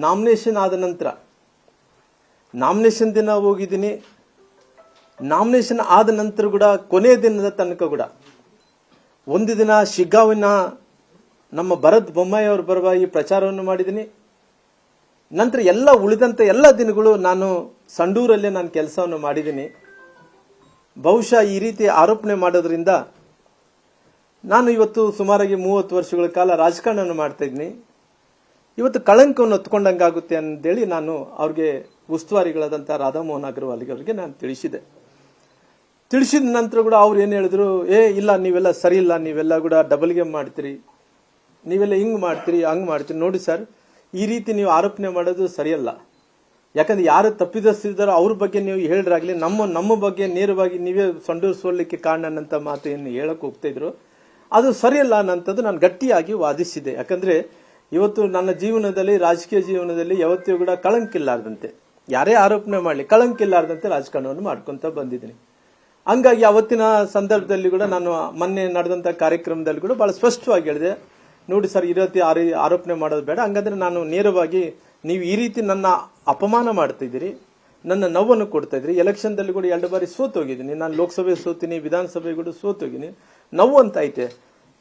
ನಾಮಿನೇಷನ್ ಆದ ನಂತರ ನಾಮಿನೇಷನ್ ದಿನ ಹೋಗಿದ್ದೀನಿ. ನಾಮಿನೇಷನ್ ಆದ ನಂತರ ಕೂಡ ಕೊನೆಯ ದಿನದ ತನಕ ಕೂಡ. ಒಂದು ದಿನ ಶಿಗ್ಗಾವಿನ ನಮ್ಮ ಭರತ್ ಬೊಮ್ಮಾಯಿ ಅವರ ಪರವಾಗಿ ಪ್ರಚಾರವನ್ನು ಮಾಡಿದ್ದೀನಿ. ನಂತರ ಎಲ್ಲ ಉಳಿದಂಥ ಎಲ್ಲ ದಿನಗಳು ನಾನು ಸಂಡೂರಲ್ಲೇ ನಾನು ಕೆಲಸವನ್ನು ಮಾಡಿದ್ದೀನಿ. ಬಹುಶಃ ಈ ರೀತಿ ಆರೋಪಣೆ ಮಾಡೋದ್ರಿಂದ ನಾನು ಇವತ್ತು ಸುಮಾರಾಗಿ ಮೂವತ್ತು ವರ್ಷಗಳ ಕಾಲ ರಾಜಕಾರಣವನ್ನು ಮಾಡ್ತಾ ಇದ್ದೀನಿ. ಇವತ್ತು ಕಳಂಕವನ್ನು ಹೊತ್ಕೊಂಡಂಗಾಗುತ್ತೆ ಅಂತೇಳಿ ನಾನು ಅವ್ರಿಗೆ ಉಸ್ತುವಾರಿಗಳಾದಂಥ ರಾಧಾಮೋಹನ್ ಅಗರ್ವಾಲ್ಗೆ ಅವರಿಗೆ ನಾನು ತಿಳಿಸಿದೆ. ತಿಳಿಸಿದ ನಂತರ ಕೂಡ ಅವ್ರು ಏನು ಹೇಳಿದ್ರು, ಏ, ಇಲ್ಲ, ನೀವೆಲ್ಲ ಸರಿ ಇಲ್ಲ, ನೀವೆಲ್ಲ ಕೂಡ ಡಬಲ್ ಗೇಮ್ ಮಾಡ್ತೀರಿ. ನೀವೆಲ್ಲ ಹಿಂಗ್ ಮಾಡ್ತೀರಿ, ಹಂಗೆ ಮಾಡ್ತೀರಿ. ನೋಡಿ ಸರ್, ಈ ರೀತಿ ನೀವು ಆರೋಪಣೆ ಮಾಡೋದು ಸರಿಯಲ್ಲ. ಯಾಕಂದ್ರೆ ಯಾರು ತಪ್ಪಿದಸ್ತಿದ್ದಾರೋ ಅವ್ರ ಬಗ್ಗೆ ನೀವು ಹೇಳಿದ್ರಾಗ್ಲಿ ನಮ್ಮ ನಮ್ಮ ಬಗ್ಗೆ ನೇರವಾಗಿ ನೀವೇ ಸೊಂಡೂರು ಕಾರಣನಂತ ಮಾತು ಏನು ಹೇಳಕ್ ಹೋಗ್ತಾ ಇದ್ರು. ಅದು ಸರಿಯಲ್ಲ ಅನ್ನಂಥದ್ದು ನಾನು ಗಟ್ಟಿಯಾಗಿ ವಾದಿಸಿದೆ. ಯಾಕಂದ್ರೆ ಇವತ್ತು ನನ್ನ ಜೀವನದಲ್ಲಿ, ರಾಜಕೀಯ ಜೀವನದಲ್ಲಿ ಯಾವತ್ತೂ ಕೂಡ ಕಳಂಕಿಲ್ಲಾರ್ದಂತೆ. ಯಾರೇ ಆರೋಪಣೆ ಮಾಡಲಿ, ಕಳಂಕ ಕಳಂಕಿಲ್ಲಾರ್ದಂತೆ ರಾಜಕಾರಣವನ್ನು ಮಾಡ್ಕೊಂತ ಬಂದಿದ್ದೀನಿ. ಹಂಗಾಗಿ ಅವತ್ತಿನ ಸಂದರ್ಭದಲ್ಲಿ ಕೂಡ ನಾನು ಮೊನ್ನೆ ನಡೆದಂತ ಕಾರ್ಯಕ್ರಮದಲ್ಲಿ ಕೂಡ ಬಹಳ ಸ್ಪಷ್ಟವಾಗಿ ಹೇಳಿದೆ, ನೋಡಿ ಸರ್ ಈ ರೀತಿ ಆರಿ- ಆರೋಪಣೆ ಮಾಡೋದು ಬೇಡ, ಹಂಗಂದ್ರೆ ನಾನು ನೇರವಾಗಿ ನೀವು ಈ ರೀತಿ ನನ್ನ ಅಪಮಾನ ಮಾಡ್ತಿದ್ದೀರಿ ನನ್ನ ನೋವನ್ನು ಕೊಡ್ತಾ ಇದ್ರಿ ಎಲೆಕ್ಷನ್ದಲ್ಲಿ ಕೂಡ ಎರಡು ಬಾರಿ ಸೋತೋಗಿದ್ದೀನಿ ನಾನು ಲೋಕಸಭೆ ಸೋತೀನಿ, ವಿಧಾನಸಭೆ ಕೂಡ ಸೋತ್ ಹೋಗಿನಿ ನೋವು ಅಂತ ಐತೆ.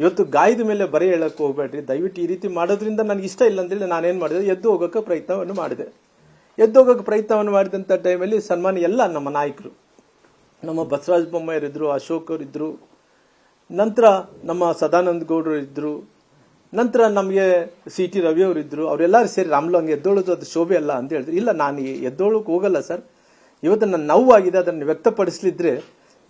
ಇವತ್ತು ಗಾಯದ ಮೇಲೆ ಬರೆ ಹೇಳಕ್ ಹೋಗ್ಬೇಡ್ರಿ, ದಯವಿಟ್ಟು ಈ ರೀತಿ ಮಾಡೋದ್ರಿಂದ ನನಗೆ ಇಷ್ಟ ಇಲ್ಲ ಅಂತೇಳಿ ನಾನೇನ್ ಮಾಡಿದೆ, ಎದ್ದು ಹೋಗೋಕೆ ಪ್ರಯತ್ನವನ್ನು ಮಾಡಿದೆ. ಎದ್ದು ಹೋಗೋಕೆ ಪ್ರಯತ್ನವನ್ನು ಮಾಡಿದಂಥ ಟೈಮಲ್ಲಿ ಸನ್ಮಾನ ಎಲ್ಲ ನಮ್ಮ ನಾಯಕರು. ನಮ್ಮ ಬಸವರಾಜ ಬೊಮ್ಮಾಯರಿದ್ದರು ಅಶೋಕ್ ಅವರಿದ್ದರು ನಂತರ ನಮ್ಮ ಸದಾನಂದ ಗೌಡರು ಇದ್ದರು ನಂತರ ನಮಗೆ ಸಿ ಟಿ ರವಿ ಅವರು ಇದ್ರು, ಅವರೆಲ್ಲರೂ ಸೇರಿ ರಾಮ್ಲು ಹಂಗೆ ಎದ್ದೋಳೋದು ಅದು ಶೋಭೆ ಅಲ್ಲ ಅಂತ ಹೇಳಿದ್ರು. ಇಲ್ಲ, ನಾನು ಎದ್ದೋಳಕ್ಕೆ ಹೋಗಲ್ಲ ಸರ್. ಇವತ್ತು ನನ್ನ ನೋವಾಗಿದೆ ಅದನ್ನು ವ್ಯಕ್ತಪಡಿಸಲಿದ್ರೆ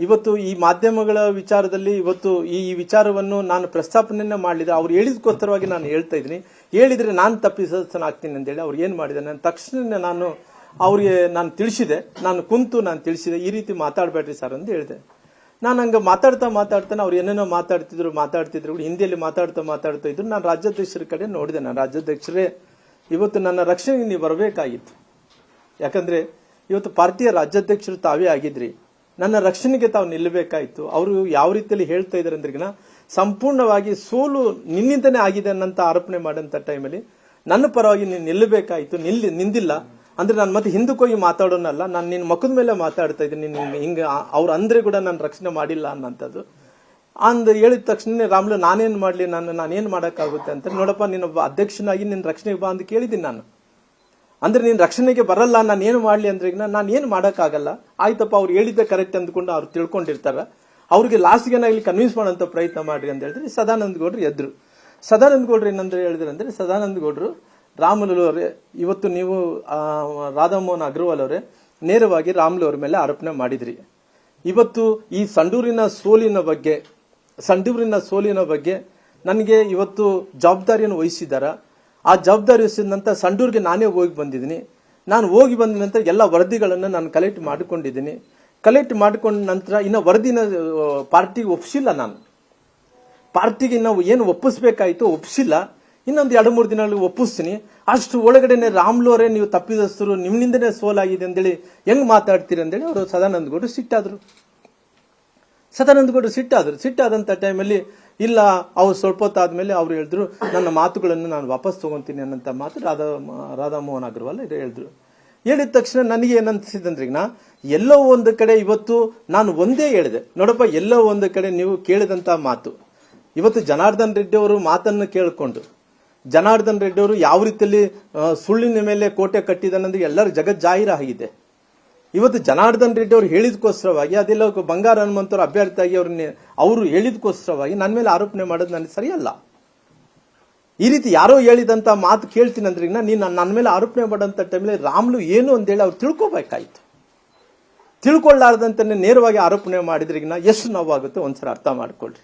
ಇವತ್ತು ಈ ಮಾಧ್ಯಮಗಳ ವಿಚಾರದಲ್ಲಿ ಇವತ್ತು ಈ ಈ ವಿಚಾರವನ್ನು ನಾನು ಪ್ರಸ್ತಾಪನೆಯನ್ನು ಮಾಡಲಿದ್ರೆ ಅವ್ರು ಹೇಳಿದಕ್ಕೋಸ್ಕರವಾಗಿ ನಾನು ಹೇಳ್ತಾ ಇದ್ದೀನಿ. ಹೇಳಿದ್ರೆ ನಾನು ತಪ್ಪಿಸನಾಗ್ತೀನಿ ಅಂತೇಳಿ ಅವ್ರು ಏನು ಮಾಡಿದೆ ನಾನು ತಕ್ಷಣ ನಾನು ಅವ್ರಿಗೆ ನಾನು ತಿಳಿಸಿದೆ. ನಾನು ಕುಂತು ನಾನು ತಿಳಿಸಿದೆ. ಈ ರೀತಿ ಮಾತಾಡಬೇಡ್ರಿ ಸರ್ ಅಂತ ಹೇಳಿದೆ. ನಾನು ಹಂಗೆ ಮಾತಾಡ್ತಾ ಮಾತಾಡ್ತಾನೆ ಅವ್ರು ಏನೇನೋ ಮಾತಾಡ್ತಿದ್ರು ಮಾತಾಡ್ತಿದ್ರು. ಹಿಂದಿಯಲ್ಲಿ ಮಾತಾಡ್ತಾ ಮಾತಾಡ್ತಾ ಇದ್ರು. ನಾನು ರಾಜ್ಯಾಧ್ಯಕ್ಷರ ಕಡೆ ನೋಡಿದೆ. ನಾನು ರಾಜ್ಯಾಧ್ಯಕ್ಷರೇ, ಇವತ್ತು ನನ್ನ ರಕ್ಷಣೆಗೆ ನೀವು ಬರಬೇಕಾಗಿತ್ತು. ಯಾಕಂದ್ರೆ ಇವತ್ತು ಪಾರ್ಟಿಯ ರಾಜ್ಯಾಧ್ಯಕ್ಷರು ತಾವೇ ಆಗಿದ್ರಿ. ನನ್ನ ರಕ್ಷಣೆಗೆ ತಾವು ನಿಲ್ಲಬೇಕಾಯ್ತು ಅವರು ಯಾವ ರೀತಿಯಲ್ಲಿ ಹೇಳ್ತಾ ಇದ್ದಾರೆ ಅಂದ್ರಿಗಿನ ಸಂಪೂರ್ಣವಾಗಿ ಸೋಲು ನಿನ್ನಿಂದನೇ ಆಗಿದೆ ಅನ್ನಂತ ಆರೋಪಣೆ ಮಾಡಂತ ಟೈಮಲ್ಲಿ, ನನ್ನ ಪರವಾಗಿ ನೀನು ನಿಲ್ಲಬೇಕಾಯ್ತು, ನಿಲ್ಲಿ, ನಿಂದಿಲ್ಲ. ಅಂದ್ರೆ ನಾನು ಮತ್ತೆ ಹಿಂದಕ್ಕೆ ಹೋಗಿ ಮಾತಾಡೋನಲ್ಲ, ನಾನು ನಿನ್ನ ಮಕ್ಕದ ಮೇಲೆ ಮಾತಾಡ್ತಾ ಇದ್ದೀನಿ, ನೀನು ಹಿಂಗ, ಅವ್ರು ಅಂದ್ರೆ ಕೂಡ ನಾನು ರಕ್ಷಣೆ ಮಾಡಿಲ್ಲ ಅನ್ನಂಥದ್ದು ಅಂದ್ ಹೇಳಿದ ತಕ್ಷಣ ರಾಮ್ಲು, ನಾನೇನು ಮಾಡಲಿ, ನಾನು, ನಾನೇನು ಮಾಡೋಕ್ಕಾಗುತ್ತೆ ಅಂತ ನೋಡಪ್ಪ ನೀನೊಬ್ಬ ಅಧ್ಯಕ್ಷನಾಗಿ ನಿನ್ನ ರಕ್ಷಣೆಗೆ ಬಾ ಅಂತ ಕೇಳಿದ್ದೀನಿ ನಾನು. ಅಂದ್ರೆ ನೀನು ರಕ್ಷಣೆಗೆ ಬರಲ್ಲ, ನಾನು ಏನು ಮಾಡಲಿ ಅಂದ್ರೆ ಈಗ ನಾನು ಏನು ಮಾಡೋಕ್ಕಾಗಲ್ಲ. ಆಯ್ತಪ್ಪ, ಅವ್ರು ಹೇಳಿದ್ದೆ ಕರೆಕ್ಟ್ ಅಂದ್ಕೊಂಡು ಅವ್ರು ತಿಳ್ಕೊಂಡಿರ್ತಾರ. ಅವ್ರಿಗೆ ಲಾಸ್ಟ್ಗೆ ಇಲ್ಲಿ ಕನ್ವಿನ್ಸ್ ಮಾಡೋಂಥ ಪ್ರಯತ್ನ ಮಾಡ್ರಿ ಅಂತ ಹೇಳಿದ್ರೆ ಸದಾನಂದ ಗೌಡ್ರು ಎದ್ರು. ಸದಾನಂದ ಗೌಡ್ರು ಏನಂದ್ರೆ ಹೇಳಿದ್ರೆ ಅಂದ್ರೆ ಸದಾನಂದ ಗೌಡ್ರು ರಾಮುಲು ಅವರೇ, ಇವತ್ತು ನೀವು ರಾಧಾಮೋಹನ್ ಅಗ್ರವಾಲ್ ಅವರೇ, ನೇರವಾಗಿ ರಾಮ್ಲು ಅವರ ಮೇಲೆ ಆರೋಪಣೆ ಮಾಡಿದ್ರಿ. ಇವತ್ತು ಈ ಸಂಡೂರಿನ ಸೋಲಿನ ಬಗ್ಗೆ, ಸಂಡೂರಿನ ಸೋಲಿನ ಬಗ್ಗೆ ನನಗೆ ಇವತ್ತು ಜವಾಬ್ದಾರಿಯನ್ನು ವಹಿಸಿದಾರ ಆ ಜವಾಬ್ದಾರಿ ವಹಿಸಿದ ನಂತರ ಸಂಡೂರಿಗೆ ನಾನೇ ಹೋಗಿ ಬಂದಿದ್ದೀನಿ. ನಾನು ಹೋಗಿ ಬಂದ ನಂತರ ಎಲ್ಲ ವರದಿಗಳನ್ನು ನಾನು ಕಲೆಕ್ಟ್ ಮಾಡಿಕೊಂಡಿದ್ದೀನಿ. ಕಲೆಕ್ಟ್ ಮಾಡಿಕೊಂಡ ನಂತರ ಇನ್ನು ವರದಿನ ಪಾರ್ಟಿಗೆ ಒಪ್ಪಿಸಿಲ್ಲ ನಾನು. ಪಾರ್ಟಿಗೆ ನಾವು ಏನು ಒಪ್ಪಿಸ್ಬೇಕಾಯ್ತು ಒಪ್ಪಿಸಿಲ್ಲ ಇನ್ನೊಂದು ಎರಡು ಮೂರು ದಿನಗಳಲ್ಲಿ ಒಪ್ಪಿಸ್ತೀನಿ. ಅಷ್ಟು ಒಳಗಡೆನೆ ರಾಮ್ಲೋರೇ ನೀವು ತಪ್ಪಿದಸ್ತರು ನಿಮ್ಮಿಂದನೇ ಸೋಲಾಗಿದೆ ಅಂತೇಳಿ ಹೆಂಗ್ ಮಾತಾಡ್ತೀರಿ ಅಂತೇಳಿ ಅವರು ಸದಾನಂದ ಗೌಡರು ಸಿಟ್ಟಾದ್ರು. ಸದಾನಂದ ಗೌಡರು ಸಿಟ್ಟಾದ್ರು. ಸಿಟ್ಟಾದಂತ ಟೈಮಲ್ಲಿ ಇಲ್ಲ, ಅವ್ರು ಸ್ವಲ್ಪ ಹೊತ್ತಾದ್ಮೇಲೆ ಅವ್ರು ಹೇಳಿದ್ರು, ನನ್ನ ಮಾತುಗಳನ್ನು ನಾನು ವಾಪಸ್ ತಗೊಂತೀನಿ ಅನ್ನೋಂಥ ಮಾತು ರಾಧಾ, ರಾಧಾಮೋಹನ್ ಅಗ್ರವಾಲ್ ಇದು ಹೇಳಿದ್ರು. ಹೇಳಿದ ತಕ್ಷಣ ನನಗೆ ಏನನ್ಸಿದಂದ್ರೆ ನಾ ಎಲ್ಲೋ ಒಂದು ಕಡೆ ಇವತ್ತು ನಾನು ಒಂದೇ ಹೇಳಿದೆ. ನೋಡಪ್ಪ, ಎಲ್ಲೋ ಒಂದು ಕಡೆ ನೀವು ಕೇಳಿದಂತ ಮಾತು. ಇವತ್ತು ಜನಾರ್ದನ್ ರೆಡ್ಡಿ ಅವರು ಮಾತನ್ನು ಕೇಳಿಕೊಂಡು, ಜನಾರ್ದನ್ ರೆಡ್ಡಿ ಅವರು ಯಾವ ರೀತಿಯಲ್ಲಿ ಸುಳ್ಳಿನ ಮೇಲೆ ಕೋಟೆ ಕಟ್ಟಿದಾನಂದ್ರೆ ಎಲ್ಲರ ಜಗತ್ ಜಾಹೀರ ಆಗಿದೆ. ಇವತ್ತು ಜನಾರ್ದನ್ ರೆಡ್ಡಿ ಅವರು ಹೇಳಿದಕ್ಕೋಸ್ಕರವಾಗಿ ಅದೆಲ್ಲ ಬಂಗಾರ ಹನುಮಂತವ್ರ ಅಭ್ಯರ್ಥಿಯಾಗಿ ಅವ್ರನ್ನ, ಅವರು ಹೇಳಿದಕ್ಕೋಸ್ಕರವಾಗಿ ನನ್ನ ಮೇಲೆ ಆರೋಪಣೆ ಮಾಡೋದು ನನಗೆ ಸರಿಯಲ್ಲ. ಈ ರೀತಿ ಯಾರೋ ಹೇಳಿದಂತ ಮಾತು ಕೇಳ್ತೀನಿ ಅಂದ್ರೆ ನೀನು ನನ್ನ ಮೇಲೆ ಆರೋಪಣೆ ಮಾಡಂತ ಟೈಮಲ್ಲಿ ರಾಮ್ಲು ಏನು ಅಂತೇಳಿ ಅವ್ರು ತಿಳ್ಕೊಬೇಕಾಯ್ತು. ತಿಳ್ಕೊಳ್ಳಾರ್ದಂತಾನೆ ನೇರವಾಗಿ ಆರೋಪಣೆ ಮಾಡಿದ್ರಿಗಿನ ಎಷ್ಟು ನೋವಾಗುತ್ತೆ ಒಂದ್ಸಲ ಅರ್ಥ ಮಾಡ್ಕೊಳ್ರಿ.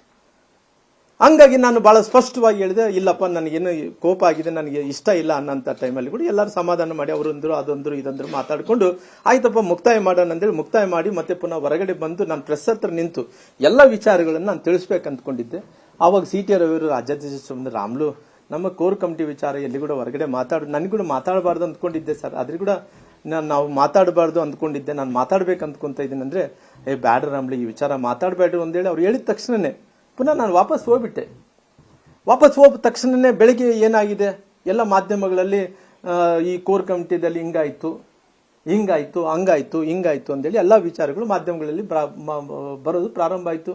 ಹಂಗಾಗಿ ನಾನು ಬಹಳ ಸ್ಪಷ್ಟವಾಗಿ ಹೇಳಿದೆ, ಇಲ್ಲಪ್ಪ, ನನಗೇನು ಕೋಪ ಆಗಿದೆ, ನನಗೆ ಇಷ್ಟ ಇಲ್ಲ ಅನ್ನೋಂಥ ಟೈಮಲ್ಲಿ ಕೂಡ ಎಲ್ಲರೂ ಸಮಾಧಾನ ಮಾಡಿ ಅವರೊಂದರು, ಅದೊಂದ್ರು, ಇದೊಂದರು ಮಾತಾಡಿಕೊಂಡು, ಆಯ್ತಪ್ಪ, ಮುಕ್ತಾಯ ಮಾಡೋಣ ಅಂತೇಳಿ ಮುಕ್ತಾಯ ಮಾಡಿ ಮತ್ತೆ ಪುನಃ ಹೊರಗಡೆ ಬಂದು ನಾನು ಪ್ರೆಸ್ ಹತ್ರ ನಿಂತು ಎಲ್ಲ ವಿಚಾರಗಳನ್ನು ನಾನು ತಿಳಿಸ್ಬೇಕು ಅಂದ್ಕೊಂಡಿದ್ದೆ ಆವಾಗ ಸಿ ಟಿ ರವಿಯವರು ರಾಜ್ಯಾಧ್ಯಕ್ಷ ರಾಮ್ಲು ನಮ್ಮ ಕೋರ್ ಕಮಿಟಿ ವಿಚಾರ ಎಲ್ಲಿ ಕೂಡ ಹೊರಗಡೆ ಮಾತಾಡ, ನನ್ ಕೂಡ ಮಾತಾಡಬಾರ್ದು ಅಂದ್ಕೊಂಡಿದ್ದೆ ಸರ್. ಆದ್ರೆ ಕೂಡ ನಾನು ನಾವು ಮಾತಾಡಬಾರ್ದು ಅಂದ್ಕೊಂಡಿದ್ದೆ. ನಾನು ಮಾತಾಡ್ಬೇಕು ಅಂದ್ಕೊಂತ ಇದ್ದೀನಿ ಅಂದ್ರೆ, ಏ ಬ್ಯಾಡ ರಾಮ್ಲಿ, ಈ ವಿಚಾರ ಮಾತಾಡಬೇಡ್ರಿ ಅಂತೇಳಿ ಅವ್ರು ಹೇಳಿದ ತಕ್ಷಣನೇ, ಪುನಃ ನಾನು ವಾಪಸ್ ಹೋಗ್ಬಿಟ್ಟೆ. ವಾಪಸ್ ಹೋದ ತಕ್ಷಣನೇ ಬೆಳಿಗ್ಗೆ ಏನಾಗಿದೆ? ಎಲ್ಲ ಮಾಧ್ಯಮಗಳಲ್ಲಿ ಈ ಕೋರ್ ಕಮಿಟಿದಲ್ಲಿ ಹಿಂಗಾಯ್ತು ಹಿಂಗಾಯ್ತು, ಹಂಗಾಯ್ತು, ಹಿಂಗಾಯ್ತು ಅಂತೇಳಿ ಎಲ್ಲ ವಿಚಾರಗಳು ಮಾಧ್ಯಮಗಳಲ್ಲಿ ಬರೋದು ಪ್ರಾರಂಭ ಆಯ್ತು.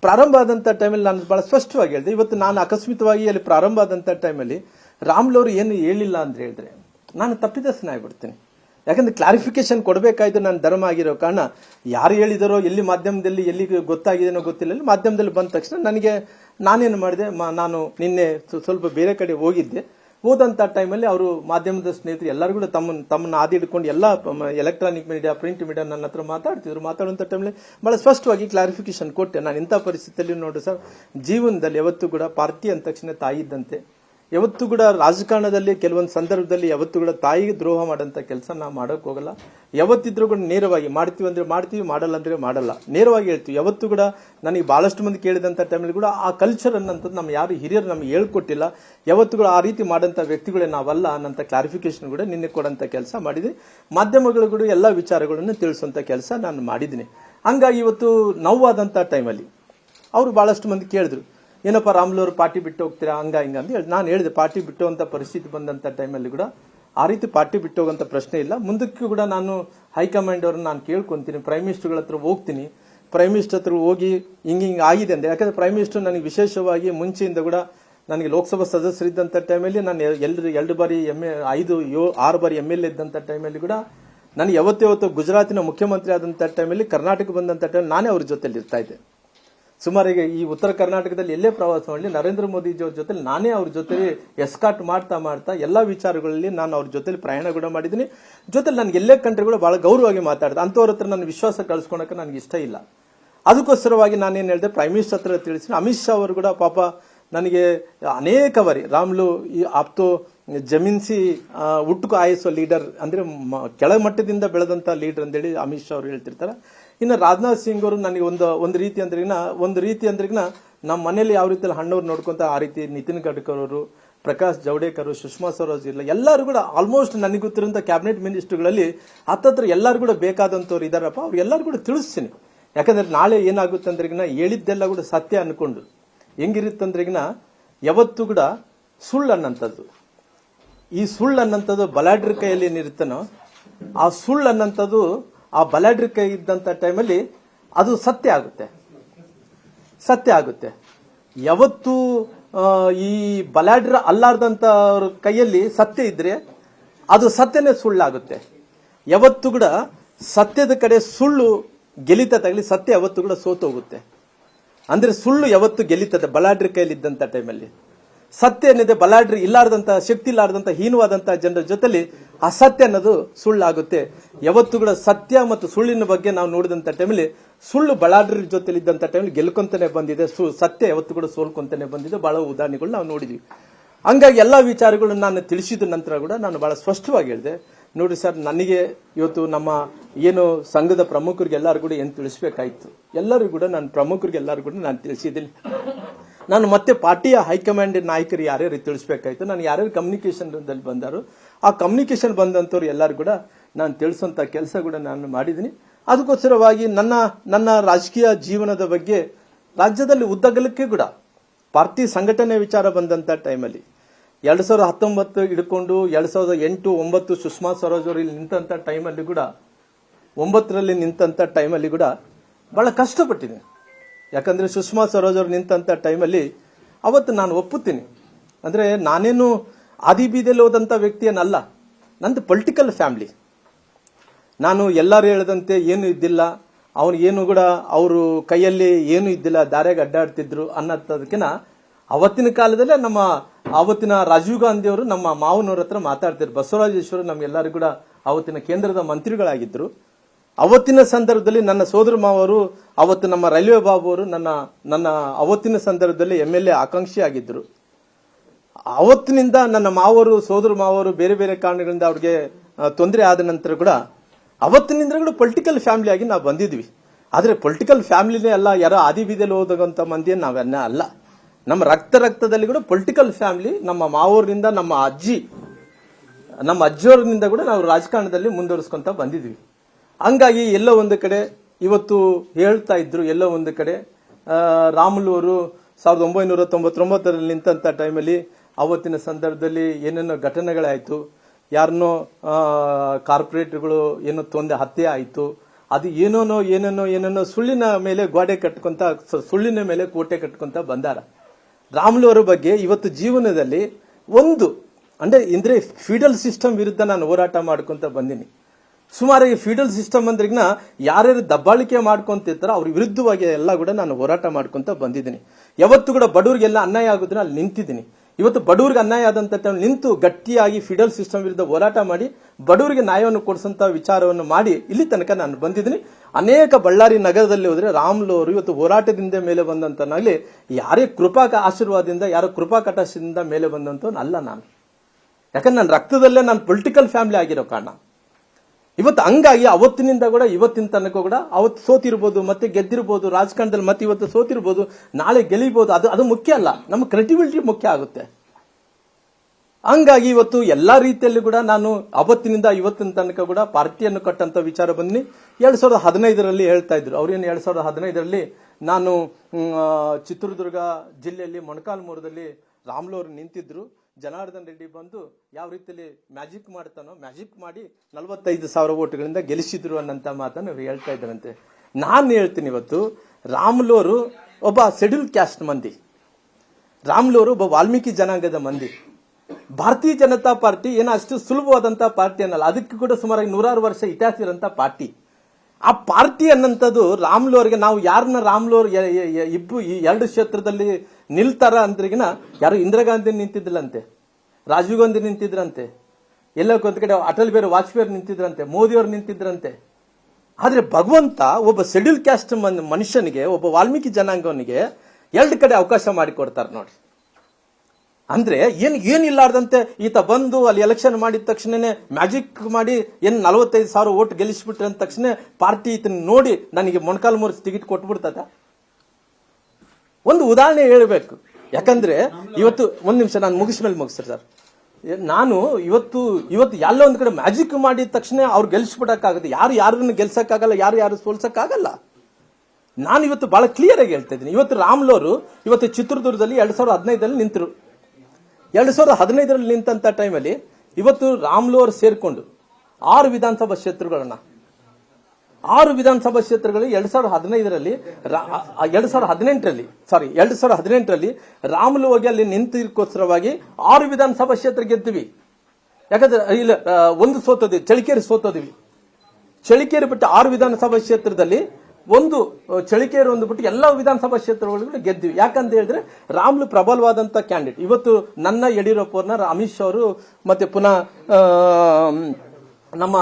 ಪ್ರಾರಂಭ ಆದಂಥ ಟೈಮಲ್ಲಿ ನಾನು ಬಹಳ ಸ್ಪಷ್ಟವಾಗಿ ಹೇಳಿದೆ. ಇವತ್ತು ನಾನು ಅಕಸ್ಮಿತವಾಗಿ ಅಲ್ಲಿ ಪ್ರಾರಂಭ ಆದಂಥ ಟೈಮಲ್ಲಿ ರಾಮ್ಲವ್ರು ಏನು ಹೇಳಿಲ್ಲ ಅಂತ ಹೇಳಿದ್ರೆ ನಾನು ತಪ್ಪಿದಸ್ನ ಆಗ್ಬಿಡ್ತೀನಿ. ಯಾಕಂದ್ರೆ ಕ್ಲಾರಿಫಿಕೇಶನ್ ಕೊಡಬೇಕಾಯ್ತು ನಾನು ಧರ್ಮ ಆಗಿರೋ ಕಾರಣ. ಯಾರು ಹೇಳಿದಾರೋ, ಎಲ್ಲಿ ಮಾಧ್ಯಮದಲ್ಲಿ ಎಲ್ಲಿ ಗೊತ್ತಾಗಿದೆನೋ ಗೊತ್ತಿಲ್ಲ. ಮಾಧ್ಯಮದಲ್ಲಿ ಬಂದ ತಕ್ಷಣ ನನಗೆ ನಾನೇನು ಮಾಡಿದೆ ನಾನು ನಿನ್ನೆ ಸ್ವ- ಸ್ವಲ್ಪ ಬೇರೆ ಕಡೆ ಹೋಗಿದ್ದೆ. ಹೋದಂತ ಟೈಮಲ್ಲಿ ಅವರು ಮಾಧ್ಯಮದ ಸ್ನೇಹಿತರು ಎಲ್ಲರೂ ಕೂಡ ತಮ್ಮನ್ನ ತಮ್ಮನ್ನ ಆದಿ ಹಿಡ್ಕೊಂಡು ಎಲ್ಲ ಎಲೆಕ್ಟ್ರಾನಿಕ್ ಮೀಡಿಯಾ ಪ್ರಿಂಟ್ ಮೀಡಿಯಾ ನನ್ನ ಹತ್ರ ಮಾತಾಡ್ತಿದ್ರು. ಮಾತಾಡುವಂತ ಟೈಮಲ್ಲಿ ಬಹಳ ಸ್ಪಷ್ಟವಾಗಿ ಕ್ಲಾರಿಫಿಕೇಶನ್ ಕೊಟ್ಟೆ. ನಾನು ಇಂಥ ಪರಿಸ್ಥಿತಿಯಲ್ಲಿ ನೋಡು ಸರ್ ಜೀವನದಲ್ಲಿ ಯಾವತ್ತೂ ಕೂಡ ಪಾರ್ಟಿ ಅಂದ ತಕ್ಷಣ ತಾಯಿ ಇದ್ದಂತೆ. ಯಾವತ್ತೂ ಕೂಡ ರಾಜಕಾರಣದಲ್ಲಿ ಕೆಲವೊಂದು ಸಂದರ್ಭದಲ್ಲಿ ಯಾವತ್ತೂ ಕೂಡ ತಾಯಿಗೆ ದ್ರೋಹ ಮಾಡಂತ ಕೆಲಸ ನಾವು ಮಾಡೋಕ್ ಹೋಗಲ್ಲ. ಯಾವತ್ತಿದ್ರೂ ಕೂಡ ನೇರವಾಗಿ ಮಾಡ್ತೀವಿ ಅಂದ್ರೆ ಮಾಡ್ತೀವಿ, ಮಾಡಲ್ಲ ಅಂದ್ರೆ ಮಾಡಲ್ಲ. ನೇರವಾಗಿ ಹೇಳ್ತೀವಿ. ಯಾವತ್ತೂ ಕೂಡ ನನಗೆ ಬಹಳಷ್ಟು ಮಂದಿ ಕೇಳಿದಂತ ಟೈಮಲ್ಲಿ ಕೂಡ ಆ ಕಲ್ಚರ್ ಅನ್ನಂಥದ್ದು ನಮ್ಮ ಯಾರು ಹಿರಿಯರು ನಮ್ಗೆ ಹೇಳ್ಕೊಟ್ಟಿಲ್ಲ. ಯಾವತ್ತೂ ಕೂಡ ಆ ರೀತಿ ಮಾಡಂತ ವ್ಯಕ್ತಿಗಳೇ ನಾವಲ್ಲ ಅನ್ನಂತ ಕ್ಲಾರಿಫಿಕೇಶನ್ ಕೂಡ ನಿನ್ನೆ ಕೊಡಂತ ಕೆಲಸ ಮಾಡಿದೆ ಮಾಧ್ಯಮಗಳು ಕೂಡ ಎಲ್ಲ ವಿಚಾರಗಳನ್ನು ತಿಳಿಸುವಂತ ಕೆಲಸ ನಾನು ಮಾಡಿದ್ದೀನಿ. ಹಂಗಾಗಿ ಇವತ್ತು ನೋವಾದಂತ ಟೈಮಲ್ಲಿ ಅವರು ಬಹಳಷ್ಟು ಮಂದಿ ಕೇಳಿದ್ರು ಏನಪ್ಪ ರಾಮ್ಲು ಅವರು ಪಾರ್ಟಿ ಬಿಟ್ಟು ಹೋಗ್ತೀರಾ, ಹಂಗ, ಹಿಂಗ ಅಂತ ಹೇಳಿ ನಾನು ಹೇಳಿದೆ, ಪಾರ್ಟಿ ಬಿಟ್ಟು ಅಂತ ಪರಿಸ್ಥಿತಿ ಬಂದಂತ ಟೈಮಲ್ಲಿ ಕೂಡ ಆ ರೀತಿ ಪಾರ್ಟಿ ಬಿಟ್ಟು ಹೋಗಂತ ಪ್ರಶ್ನೆ ಇಲ್ಲ. ಮುಂದಕ್ಕೂ ಕೂಡ ನಾನು ಹೈಕಮಾಂಡ್ ಅವ್ರನ್ನ ನಾನು ಕೇಳ್ಕೊಂತೀನಿ ಪ್ರೈಮ್ ಮಿನಿಸ್ಟರ್ಗಳ ಹತ್ರ ಹೋಗ್ತೀನಿ. ಪ್ರೈಮ್ ಮಿನಿಸ್ಟರ್ ಹತ್ರ ಹೋಗಿ ಹಿಂಗ ಹಿಂಗ ಆಗಿದೆ ಅಂದ್ರೆ ಯಾಕಂದ್ರೆ ಪ್ರೈಮ್ ಮಿನಿಸ್ಟರ್ ನನಗೆ ವಿಶೇಷವಾಗಿ ಮುಂಚೆಯಿಂದ ಕೂಡ ನನಗೆ ಲೋಕಸಭಾ ಸದಸ್ಯರಿದ್ದಂತ ಟೈಮಲ್ಲಿ ನಾನು ಎಲ್ಲರೂ ಎರಡು ಬಾರಿ ಎಂ ಎ ಐದು, ಯೋ, ಆರು ಬಾರಿ ಎಂ ಎಲ್ ಎ ಇದ್ದಂತ ಟೈಮಲ್ಲಿ ಕೂಡ ನನಗೆ ಯಾವತ್ತೇ ಯಾವತ್ತು ಗುಜರಾತಿನ ಮುಖ್ಯಮಂತ್ರಿ ಆದಂತ ಟೈಮಲ್ಲಿ ಕರ್ನಾಟಕ ಬಂದಂತ ಟೈಮ್ ನಾನೇ ಅವ್ರ ಜೊತೆಲಿ ಇರ್ತಾ ಇದ್ದೆ. ಸುಮಾರು ಈಗ ಈ ಉತ್ತರ ಕರ್ನಾಟಕದಲ್ಲಿ ಎಲ್ಲೇ ಪ್ರವಾಸ ಮಾಡಲಿ, ನರೇಂದ್ರ ಮೋದಿಜಿ ಅವ್ರ ಜೊತೆ ನಾನೇ ಅವ್ರ ಜೊತೆ ಎಸ್ಕಾಟ್ ಮಾಡ್ತಾ ಮಾಡ್ತಾ ಎಲ್ಲ ವಿಚಾರಗಳಲ್ಲಿ ನಾನು ಅವ್ರ ಜೊತೆಲಿ ಪ್ರಯಾಣ ಕೂಡ ಮಾಡಿದ್ದೀನಿ. ಜೊತೆಲಿ ನನಗೆ ಎಲ್ಲೇ ಕಂಟ್ರಿಗಳು ಬಹಳ ಗೌರವವಾಗಿ ಮಾತಾಡಿದೆ. ಅಂಥವ್ರ ಹತ್ರ ನನ್ನ ವಿಶ್ವಾಸ ಕಳ್ಸ್ಕೊಳಕ್ಕೆ ನನಗೆ ಇಷ್ಟ ಇಲ್ಲ. ಅದಕ್ಕೋಸ್ಕರವಾಗಿ ನಾನೇನು ಹೇಳಿದೆ ಪ್ರೈಮ್ ಮಿನಿಸ್ಟರ್ ಹತ್ರ ತಿಳಿಸಿ ಅಮಿತ್ ಶಾ ಅವರು ಕೂಡ ಪಾಪ ನನಗೆ ಅನೇಕ ಬಾರಿ ರಾಮ್ಲು ಈ ಆಪ್ತು ಜಮೀನ್ಸಿ ಹುಟ್ಟುಕು ಆಯಿಸೋ ಲೀಡರ್ ಅಂದ್ರೆ ಕೆಳಮಟ್ಟದಿಂದ ಬೆಳೆದಂತ ಲೀಡರ್ ಅಂತೇಳಿ ಅಮಿತ್ ಶಾ ಅವರು ಹೇಳ್ತಿರ್ತಾರೆ. ಇನ್ನು ರಾಜನಾಥ್ ಸಿಂಗ್ ಅವರು ನನಗೆ ಒಂದು ಒಂದು ರೀತಿ ಅಂದ್ರಿಗಿನ ಒಂದು ರೀತಿ ಅಂದ್ರಿಗಿನ ನಮ್ಮ ಮನೇಲಿ ಯಾವ ರೀತಿಯಲ್ಲಿ ಹಣ್ಣವ್ರು ನೋಡ್ಕೊಂತ ಆ ರೀತಿ ನಿತಿನ್ ಗಡ್ಕರ್ ಅವರು, ಪ್ರಕಾಶ್ ಜಾವಡೇಕರ್, ಸುಷ್ಮಾ ಸ್ವರಾಜ್ ಇಲ್ಲ ಎಲ್ಲರೂ ಕೂಡ ಆಲ್ಮೋಸ್ಟ್ ನನಗೆ ಗೊತ್ತಿರುವಂಥ ಕ್ಯಾಬಿನೆಟ್ ಮಿನಿಸ್ಟರ್ಗಳಲ್ಲಿ ಹತ್ತತ್ರ ಎಲ್ಲರೂ ಕೂಡ ಬೇಕಾದಂಥವ್ರು ಇದ್ದಾರಪ್ಪ ಅವ್ರು ಎಲ್ಲರೂ ಕೂಡ ತಿಳಿಸ್ತೀನಿ. ಯಾಕಂದ್ರೆ ನಾಳೆ ಏನಾಗುತ್ತೆ ಅಂದ್ರಿಗಿನ ಹೇಳಿದ್ದೆಲ್ಲ ಕೂಡ ಸತ್ಯ ಅನ್ಕೊಂಡು ಹೆಂಗಿರುತ್ತಂದ್ರಿಗಿನ ಯಾವತ್ತೂ ಕೂಡ ಸುಳ್ಳು ಅನ್ನಂಥದ್ದು ಈ ಸುಳ್ಳು ಅನ್ನಂಥದ್ದು ಬಲಾಢ್ರ ಕೈಯಲ್ಲಿ ಏನಿರುತ್ತನೋ, ಆ ಸುಳ್ಳು ಅನ್ನಂಥದ್ದು ಆ ಬಲಾಢ್ರ ಕೈ ಇದ್ದಂತ ಟೈಮಲ್ಲಿ ಅದು ಸತ್ಯ ಆಗುತ್ತೆ. ಸತ್ಯ ಆಗುತ್ತೆ. ಯಾವತ್ತು ಈ ಬಲಾಢ್ರ ಅಲ್ಲಾರ್ದಂತ ಕೈಯಲ್ಲಿ ಸತ್ಯ ಇದ್ರೆ ಅದು ಸತ್ಯನೇ ಸುಳ್ಳಾಗುತ್ತೆ. ಯಾವತ್ತು ಕೂಡ ಸತ್ಯದ ಕಡೆ ಸುಳ್ಳು ಗೆಲಿತ ತಗಲಿ ಸತ್ಯ ಯಾವತ್ತು ಕೂಡ ಸೋತೋಗುತ್ತೆ ಅಂದ್ರೆ ಸುಳ್ಳು ಯಾವತ್ತು ಗೆಲಿತದೆ ಬಲಾಢ್ರ ಕೈಯಲ್ಲಿ ಇದ್ದಂತ ಟೈಮಲ್ಲಿ. ಸತ್ಯ ಏನಿದೆ ಬಲಾಢ್ರಿ ಇಲ್ಲಾರ್ದಂತ, ಶಕ್ತಿ ಇಲ್ಲಾರ್ದಂತ, ಹೀನವಾದಂತ ಜನರ ಜೊತೆಲಿ ಅಸತ್ಯ ಅನ್ನೋದು ಸುಳ್ಳಾಗುತ್ತೆ. ಯಾವತ್ತೂ ಕೂಡ ಸತ್ಯ ಮತ್ತು ಸುಳ್ಳಿನ ಬಗ್ಗೆ ನಾವು ನೋಡಿದಂತ ಟೈಮಲ್ಲಿ ಸುಳ್ಳು ಬಲಾಢ್ರ ಜೊತೆಲಿ ಇದ್ದಂತ ಟೈಮಲ್ಲಿ ಗೆಲ್ಕೊಂತಾನೆ ಬಂದಿದೆ. ಸತ್ಯ ಯಾವತ್ತೂ ಕೂಡ ಸೋಲ್ಕೊಂತಾನೆ ಬಂದಿದೆ. ಬಹಳ ಉದಾಹರಣೆಗಳು ನಾವು ನೋಡಿದ್ವಿ. ಹಂಗಾಗಿ ಎಲ್ಲ ವಿಚಾರಗಳನ್ನ ನಾನು ತಿಳಿಸಿದ ನಂತರ ಕೂಡ ನಾನು ಬಹಳ ಸ್ಪಷ್ಟವಾಗಿ ಹೇಳಿದೆ. ನೋಡಿ ಸರ್, ನನಗೆ ಇವತ್ತು ನಮ್ಮ ಏನು ಸಂಘದ ಪ್ರಮುಖರಿಗೆ ಎಲ್ಲರೂ ಕೂಡ ಏನು ತಿಳಿಸ್ಬೇಕಾಯ್ತು? ಎಲ್ಲರಿಗೂ ಕೂಡ ನಾನು ಪ್ರಮುಖರಿಗೆ ಎಲ್ಲರೂ ಕೂಡ ನಾನು ತಿಳಿಸಿದ್ದೀನಿ. ನಾನು ಮತ್ತೆ ಪಾರ್ಟಿಯ ಹೈಕಮಾಂಡ್ ನಾಯಕರು ಯಾರ್ಯಾರು ತಿಳಿಸ್ಬೇಕಾಯ್ತು? ನಾನು ಯಾರ್ಯಾರು ಕಮ್ಯುನಿಕೇಶನ್ ಬಂದಾರೋ ಆ ಕಮ್ಯುನಿಕೇಶನ್ ಬಂದಂಥವ್ರು ಎಲ್ಲರೂ ಕೂಡ ನಾನು ತಿಳಿಸುವಂತ ಕೆಲಸ ಕೂಡ ನಾನು ಮಾಡಿದ್ದೀನಿ. ಅದಕ್ಕೋಸ್ಕರವಾಗಿ ನನ್ನ ನನ್ನ ರಾಜಕೀಯ ಜೀವನದ ಬಗ್ಗೆ ರಾಜ್ಯದಲ್ಲಿ ಉದ್ದಗಲಕ್ಕೆ ಕೂಡ ಪಾರ್ಟಿ ಸಂಘಟನೆ ವಿಚಾರ ಬಂದಂಥ ಟೈಮಲ್ಲಿ ಎರಡು ಸಾವಿರದ ಹತ್ತೊಂಬತ್ತು ಹಿಡ್ಕೊಂಡು ಎರಡು ಸಾವಿರದ ಎಂಟು, ಒಂಬತ್ತು ಸುಷ್ಮಾ ಸ್ವರಾಜ್ ಅವರು ಇಲ್ಲಿ ನಿಂತಂತ ಟೈಮಲ್ಲಿ ಕೂಡ, ಒಂಬತ್ತರಲ್ಲಿ ನಿಂತಂತ ಟೈಮಲ್ಲಿ ಕೂಡ ಬಹಳ ಕಷ್ಟಪಟ್ಟಿದ್ದೀನಿ ಯಾಕಂದರೆ ಸುಷ್ಮಾ ಸ್ವರಾಜ್ ಅವರು ನಿಂತಂತ ಟೈಮಲ್ಲಿ ಅವತ್ತು ನಾನು ಒಪ್ಪುತ್ತೀನಿ. ಅಂದರೆ ನಾನೇನು ಆದಿ ಬೀದಿಯಲ್ಲಿ ಹೋದಂಥ ವ್ಯಕ್ತಿಯನ್ನಲ್ಲ ನಂದು ಪೊಲಿಟಿಕಲ್ ಫ್ಯಾಮಿಲಿ ನಾನು ಎಲ್ಲರೂ ಹೇಳದಂತೆ ಏನು ಇದ್ದಿಲ್ಲ, ಅವನು ಏನು ಕೂಡ ಅವರು ಕೈಯಲ್ಲಿ ಏನು ಇದ್ದಿಲ್ಲ ದಾರೆಗೆ ಅಡ್ಡಾಡ್ತಿದ್ರು ಅನ್ನೋದಕ್ಕಿಂತ ಅವತ್ತಿನ ಕಾಲದಲ್ಲೇ ನಮ್ಮ ಅವತ್ತಿನ ರಾಜೀವ್ ಗಾಂಧಿ ಅವರು ನಮ್ಮ ಮಾವನವ್ರ ಹತ್ರ ಮಾತಾಡ್ತಿದ್ರು. ಬಸವರಾಜೇಶ್ವರ ನಮ್ಗೆಲ್ಲರೂ ಕೂಡ ಅವತ್ತಿನ ಕೇಂದ್ರದ ಮಂತ್ರಿಗಳಾಗಿದ್ದರು ಅವತ್ತಿನ ಸಂದರ್ಭದಲ್ಲಿ ನನ್ನ ಸೋದರ ಮಾವರು ಅವತ್ತು ನಮ್ಮ ರೈಲ್ವೆ ಬಾಬು ಅವರು ನನ್ನ ನನ್ನ ಅವತ್ತಿನ ಸಂದರ್ಭದಲ್ಲಿ ಎಂ ಎಲ್ ಎ ಆಕಾಂಕ್ಷಿ ಆಗಿದ್ರು ಅವತ್ತಿನಿಂದ ನನ್ನ ಮಾವರು, ಸೋದರ ಮಾವರು ಬೇರೆ ಬೇರೆ ಕಾರಣಗಳಿಂದ ಅವ್ರಿಗೆ ತೊಂದರೆ ಆದ ನಂತರ ಕೂಡ ಅವತ್ತಿನಿಂದ ಕೂಡ ಪೊಲಿಟಿಕಲ್ ಫ್ಯಾಮಿಲಿ ಆಗಿ ನಾವು ಬಂದಿದ್ವಿ. ಆದರೆ ಪೊಲಿಟಿಕಲ್ ಫ್ಯಾಮಿಲಿನೇ ಅಲ್ಲ, ಯಾರೋ ಆದಿ ಬೀದಿಯಲ್ಲಿ ಹೋದಂತ ಮಂದಿ ನಾವೆಲ್ಲ ಅಲ್ಲ. ನಮ್ಮ ರಕ್ತ ರಕ್ತದಲ್ಲಿ ಕೂಡ ಪೊಲಿಟಿಕಲ್ ಫ್ಯಾಮಿಲಿ ನಮ್ಮ ಮಾವೂರಿನಿಂದ ನಮ್ಮ ಅಜ್ಜಿ, ನಮ್ಮ ಅಜ್ಜಿಯವರಿಂದ ಕೂಡ ನಾವು ರಾಜಕಾರಣದಲ್ಲಿ ಮುಂದುವರಿಸ್ಕೊಂತ ಬಂದಿದ್ವಿ. ಹಂಗಾಗಿ ಎಲ್ಲೋ ಒಂದು ಕಡೆ ಇವತ್ತು ಹೇಳ್ತಾ ಇದ್ರು, ಎಲ್ಲೋ ಒಂದು ಕಡೆ ರಾಮುಲು ಅವರು ಸಾವಿರದ ಒಂಬೈನೂರ ತೊಂಬತ್ತೊಂಬತ್ತರಲ್ಲಿ ನಿಂತ ಟೈಮಲ್ಲಿ ಅವತ್ತಿನ ಸಂದರ್ಭದಲ್ಲಿ ಏನೇನೋ ಘಟನೆಗಳಾಯಿತು, ಯಾರನ್ನೋ ಕಾರ್ಪೊರೇಟ್ಗಳು ಏನೋ ತೊಂದರೆ ಹತ್ಯೆ ಆಯಿತು, ಅದು ಏನೇನೋ ಏನೇನೋ ಏನೇನೋ ಸುಳ್ಳಿನ ಮೇಲೆ ಗೋಡೆ ಕಟ್ಕೊಂತ ಸುಳ್ಳಿನ ಮೇಲೆ ಕೋಟೆ ಕಟ್ಕೊಂತ ಬಂದಾರ. ರಾಮ್ಲು ಅವರ ಬಗ್ಗೆ ಇವತ್ತು ಜೀವನದಲ್ಲಿ ಒಂದು, ಅಂದ್ರೆ ಇಂದ್ರೆ ಫೀಡಲ್ ಸಿಸ್ಟಮ್ ವಿರುದ್ಧ ನಾನು ಹೋರಾಟ ಮಾಡ್ಕೊಂತ ಬಂದಿನಿ. ಸುಮಾರು ಈ ಫೀಡಲ್ ಸಿಸ್ಟಮ್ ಅಂದ್ರಿಗ್ನ ಯಾರ್ಯಾರು ದಬ್ಬಾಳಿಕೆ ಮಾಡ್ಕೊಂತಿರ್ತಾರೋ ಅವ್ರ ವಿರುದ್ಧವಾಗಿ ಎಲ್ಲ ಕೂಡ ನಾನು ಹೋರಾಟ ಮಾಡ್ಕೊಂತ ಬಂದಿದ್ದೀನಿ. ಯಾವತ್ತು ಕೂಡ ಬಡವರಿಗೆಲ್ಲ ಅನ್ಯಾಯ ಆಗೋದನ್ನ ಅಲ್ಲಿ ನಿಂತಿದ್ದೀನಿ. ಇವತ್ತು ಬಡವರಿಗೆ ಅನ್ಯಾಯ ಆದಂತ ನಿಂತು ಗಟ್ಟಿಯಾಗಿ ಫಿಡಲ್ ಸಿಸ್ಟಮ್ ವಿರುದ್ಧ ಹೋರಾಟ ಮಾಡಿ, ಬಡವರಿಗೆ ನ್ಯಾಯವನ್ನು ಕೊಡಿಸಂತ ವಿಚಾರವನ್ನು ಮಾಡಿ ಇಲ್ಲಿ ತನಕ ನಾನು ಬಂದಿದ್ದೀನಿ. ಅನೇಕ ಬಳ್ಳಾರಿ ನಗರದಲ್ಲಿ ಹೋದ್ರೆ ರಾಮ್ಲೋರು ಇವತ್ತು ಹೋರಾಟದಿಂದ ಮೇಲೆ ಬಂದಂತನಾಗ್ಲಿ ಯಾರೇ ಕೃಪಾ ಆಶೀರ್ವಾದದಿಂದ, ಯಾರೋ ಕೃಪಾ ಕಟಾಶದಿಂದ ಮೇಲೆ ಬಂದಂತ ಅಲ್ಲ ನಾನು. ಯಾಕಂದ್ರೆ ನನ್ನ ರಕ್ತದಲ್ಲೇ ನಾನು ಪೊಲಿಟಿಕಲ್ ಫ್ಯಾಮಿಲಿ ಆಗಿರೋ ಕಾರಣ. ಇವತ್ತು ಹಂಗಾಗಿ ಅವತ್ತಿನಿಂದ ಕೂಡ ಇವತ್ತಿನ ತನಕ ಕೂಡ ಅವತ್ತು ಸೋತಿರ್ಬೋದು, ಮತ್ತೆ ಗೆದ್ದಿರ್ಬೋದು, ರಾಜಕಾರಣದಲ್ಲಿ ಮತ್ತೆ ಇವತ್ತು ಸೋತಿರ್ಬೋದು, ನಾಳೆ ಗೆಲಿಬಹುದು ಅದು ಅದು ಮುಖ್ಯ ಅಲ್ಲ. ನಮ್ಮ ಕ್ರೆಡಿಬಿಲಿಟಿ ಮುಖ್ಯ ಆಗುತ್ತೆ. ಹಂಗಾಗಿ ಇವತ್ತು ಎಲ್ಲಾ ರೀತಿಯಲ್ಲಿ ಕೂಡ ನಾನು ಅವತ್ತಿನಿಂದ ಇವತ್ತಿನ ತನಕ ಕೂಡ ಪಾರ್ಟಿಯನ್ನು ಕಟ್ಟಂತ ವಿಚಾರ ಬಂದಿನಿ ಎರಡ್ ಸಾವಿರದ ಹದಿನೈದರಲ್ಲಿ ಹೇಳ್ತಾ ಇದ್ರು. ಅವ್ರೇನು ಎರಡ್ ಸಾವಿರದ ಹದಿನೈದರಲ್ಲಿ ನಾನು ಚಿತ್ರದುರ್ಗ ಜಿಲ್ಲೆಯಲ್ಲಿ ಮೊಣಕಾಲ್ಮೂರದಲ್ಲಿ ರಾಮ್ಲೋರ್ ನಿಂತಿದ್ರು. ಜನಾರ್ದನ್ ರೆಡ್ಡಿ ಬಂದು ಯಾವ ರೀತಿಯಲ್ಲಿ ಮ್ಯಾಜಿಕ್ ಮಾಡ್ತಾನೋ, ಮ್ಯಾಜಿಕ್ ಮಾಡಿ ನಲವತ್ತೈದು ಸಾವಿರ ಓಟ್ಗಳಿಂದ ಗೆಲ್ಲಿಸಿದ್ರು ಅನ್ನಂತ ಮಾತನ್ನು ಹೇಳ್ತಾ ಇದ್ದಾರಂತೆ. ನಾನು ಹೇಳ್ತೀನಿ ಇವತ್ತು, ರಾಮ್ಲೋರು ಒಬ್ಬ ಶೆಡ್ಯೂಲ್ ಕ್ಯಾಸ್ಟ್ ಮಂದಿ. ರಾಮ್ಲೋರು ಒಬ್ಬ ವಾಲ್ಮೀಕಿ ಜನಾಂಗದ ಮಂದಿ. ಭಾರತೀಯ ಜನತಾ ಪಾರ್ಟಿ ಏನೋ ಅಷ್ಟು ಸುಲಭವಾದಂತ ಪಾರ್ಟಿ ಅನ್ನಲ್ಲ. ಅದಕ್ಕೆ ಕೂಡ ಸುಮಾರು ನೂರಾರು ವರ್ಷ ಇತಿಹಾಸ ಇರೋಂಥ ಪಾರ್ಟಿ. ಆ ಪಾರ್ಟಿ ಅನ್ನಂಥದ್ದು ರಾಮ್ಲೋರ್ಗೆ ನಾವು ಯಾರನ್ನ ರಾಮ್ಲೋರ್ ಇಬ್ಬರು ಈ ಎರಡು ಕ್ಷೇತ್ರದಲ್ಲಿ ನಿಲ್ತಾರ ಅಂದ್ರಿಗಿನ ಯಾರು ಇಂದಿರಾ ಗಾಂಧಿ ನಿಂತಿದ್ದಿಲ್ಲಂತೆ ರಾಜೀವ್ ಗಾಂಧಿ ನಿಂತಿದ್ರಂತೆ, ಎಲ್ಲ ಕಡೆ ಅಟಲ್ ಬಿಹಾರಿ ವಾಜಪೇಯಿ ನಿಂತಿದ್ರಂತೆ, ಮೋದಿ ಅವರು ನಿಂತಿದ್ರಂತೆ. ಆದ್ರೆ ಭಗವಂತ ಒಬ್ಬ ಶೆಡ್ಯೂಲ್ ಕ್ಯಾಸ್ಟ್ ಮನುಷ್ಯನಿಗೆ, ಒಬ್ಬ ವಾಲ್ಮೀಕಿ ಜನಾಂಗವನಿಗೆ ಎರಡು ಕಡೆ ಅವಕಾಶ ಮಾಡಿಕೊಡ್ತಾರೆ ನೋಡಿ ಅಂದ್ರೆ ಏನ್ ಏನಿಲ್ಲಾರ್ದಂತೆ ಈತ ಬಂದು ಅಲ್ಲಿ ಎಲೆಕ್ಷನ್ ಮಾಡಿದ ತಕ್ಷಣನೇ ಮ್ಯಾಜಿಕ್ ಮಾಡಿ ಏನ್ ನಲವತ್ತೈದು ಸಾವಿರ ಓಟ್ ಗೆಲ್ಲಿಸ್ಬಿಟ್ರೆ ಅಂದ ತಕ್ಷಣ ಪಾರ್ಟಿ ಈತನ ನೋಡಿ ನನಗೆ ಮೊಣಕಾಲ್ ಟಿಕೆಟ್ ಕೊಟ್ಬಿಡ್ತದ. ಒಂದು ಉದಾಹರಣೆ ಹೇಳಬೇಕು. ಯಾಕಂದ್ರೆ ಇವತ್ತು ಒಂದ್ ನಿಮಿಷ, ನಾನು ಮುಗಿಸ್ಮೇಲೆ ಮುಗಿಸ್ರಿ ಸರ್. ನಾನು ಇವತ್ತು ಇವತ್ತು ಎಲ್ಲ ಒಂದ್ ಕಡೆ ಮ್ಯಾಜಿಕ್ ಮಾಡಿದ ತಕ್ಷಣ ಅವ್ರು ಗೆಲ್ಸ್ಬಿಡಕ್ಕಾಗುತ್ತೆ ಯಾರು ಯಾರನ್ನು ಗೆಲ್ಸಕ್ಕಾಗಲ್ಲ, ಯಾರು ಯಾರು ಸೋಲ್ಸಕ್ಕಾಗಲ್ಲ. ನಾನು ಇವತ್ತು ಬಹಳ ಕ್ಲಿಯರ್ ಆಗಿ ಹೇಳ್ತಾ ಇದ್ದೀನಿ. ಇವತ್ತು ರಾಮ್ಲೋರು ಇವತ್ತು ಚಿತ್ರದುರ್ಗದಲ್ಲಿ ಎರಡ್ ಸಾವಿರದ ಹದಿನೈದಲ್ಲಿ ನಿಂತರು. ಎರಡ್ ಸಾವಿರದ ಹದಿನೈದರಲ್ಲಿ ನಿಂತಂತ ಟೈಮಲ್ಲಿ ಇವತ್ತು ರಾಮ್ಲೋರ್ ಅವರು ಸೇರ್ಕೊಂಡು ಆರು ವಿಧಾನಸಭಾ ಕ್ಷೇತ್ರಗಳನ್ನ, ಆರು ವಿಧಾನಸಭಾ ಕ್ಷೇತ್ರಗಳು ಎರಡ್ ಸಾವಿರದ ಹದಿನೈದರಲ್ಲಿ ಎರಡ್ ಸಾವಿರದ ಹದಿನೆಂಟರಲ್ಲಿ ಸಾರಿ ಎರಡ್ ಸಾವಿರದ ಹದಿನೆಂಟರಲ್ಲಿ ರಾಮುಲು ಹೋಗಿ ಅಲ್ಲಿ ನಿಂತಿರ್ಕೋಸ್ಕರವಾಗಿ ಆರು ವಿಧಾನಸಭಾ ಕ್ಷೇತ್ರ ಗೆದ್ದಿವಿ. ಯಾಕಂದ್ರೆ ಇಲ್ಲ ಒಂದು ಸೋತದಿ ಚಳಿಕೇರಿ ಸೋತದ್ವಿ. ಚಳಿಕೇರಿ ಬಿಟ್ಟು ಆರು ವಿಧಾನಸಭಾ ಕ್ಷೇತ್ರದಲ್ಲಿ ಒಂದು ಚಳಿಕೆಯರು ಅಂದ್ಬಿಟ್ಟು ಒಂದು ಬಿಟ್ಟು ಎಲ್ಲ ವಿಧಾನಸಭಾ ಕ್ಷೇತ್ರಗಳಿಗೂ ಗೆದ್ದಿವಿ. ಯಾಕಂತ ಹೇಳಿದ್ರೆ ರಾಮ್ಲು ಪ್ರಬಲವಾದಂತ ಕ್ಯಾಂಡಿಡೇಟ್. ಇವತ್ತು ನನ್ನ ಯಡಿಯೂರಪ್ಪವ್ರನ್ನ ಅಮಿತ್ ಶಾ ಅವರು ಮತ್ತೆ ಪುನಃ ನಮ್ಮ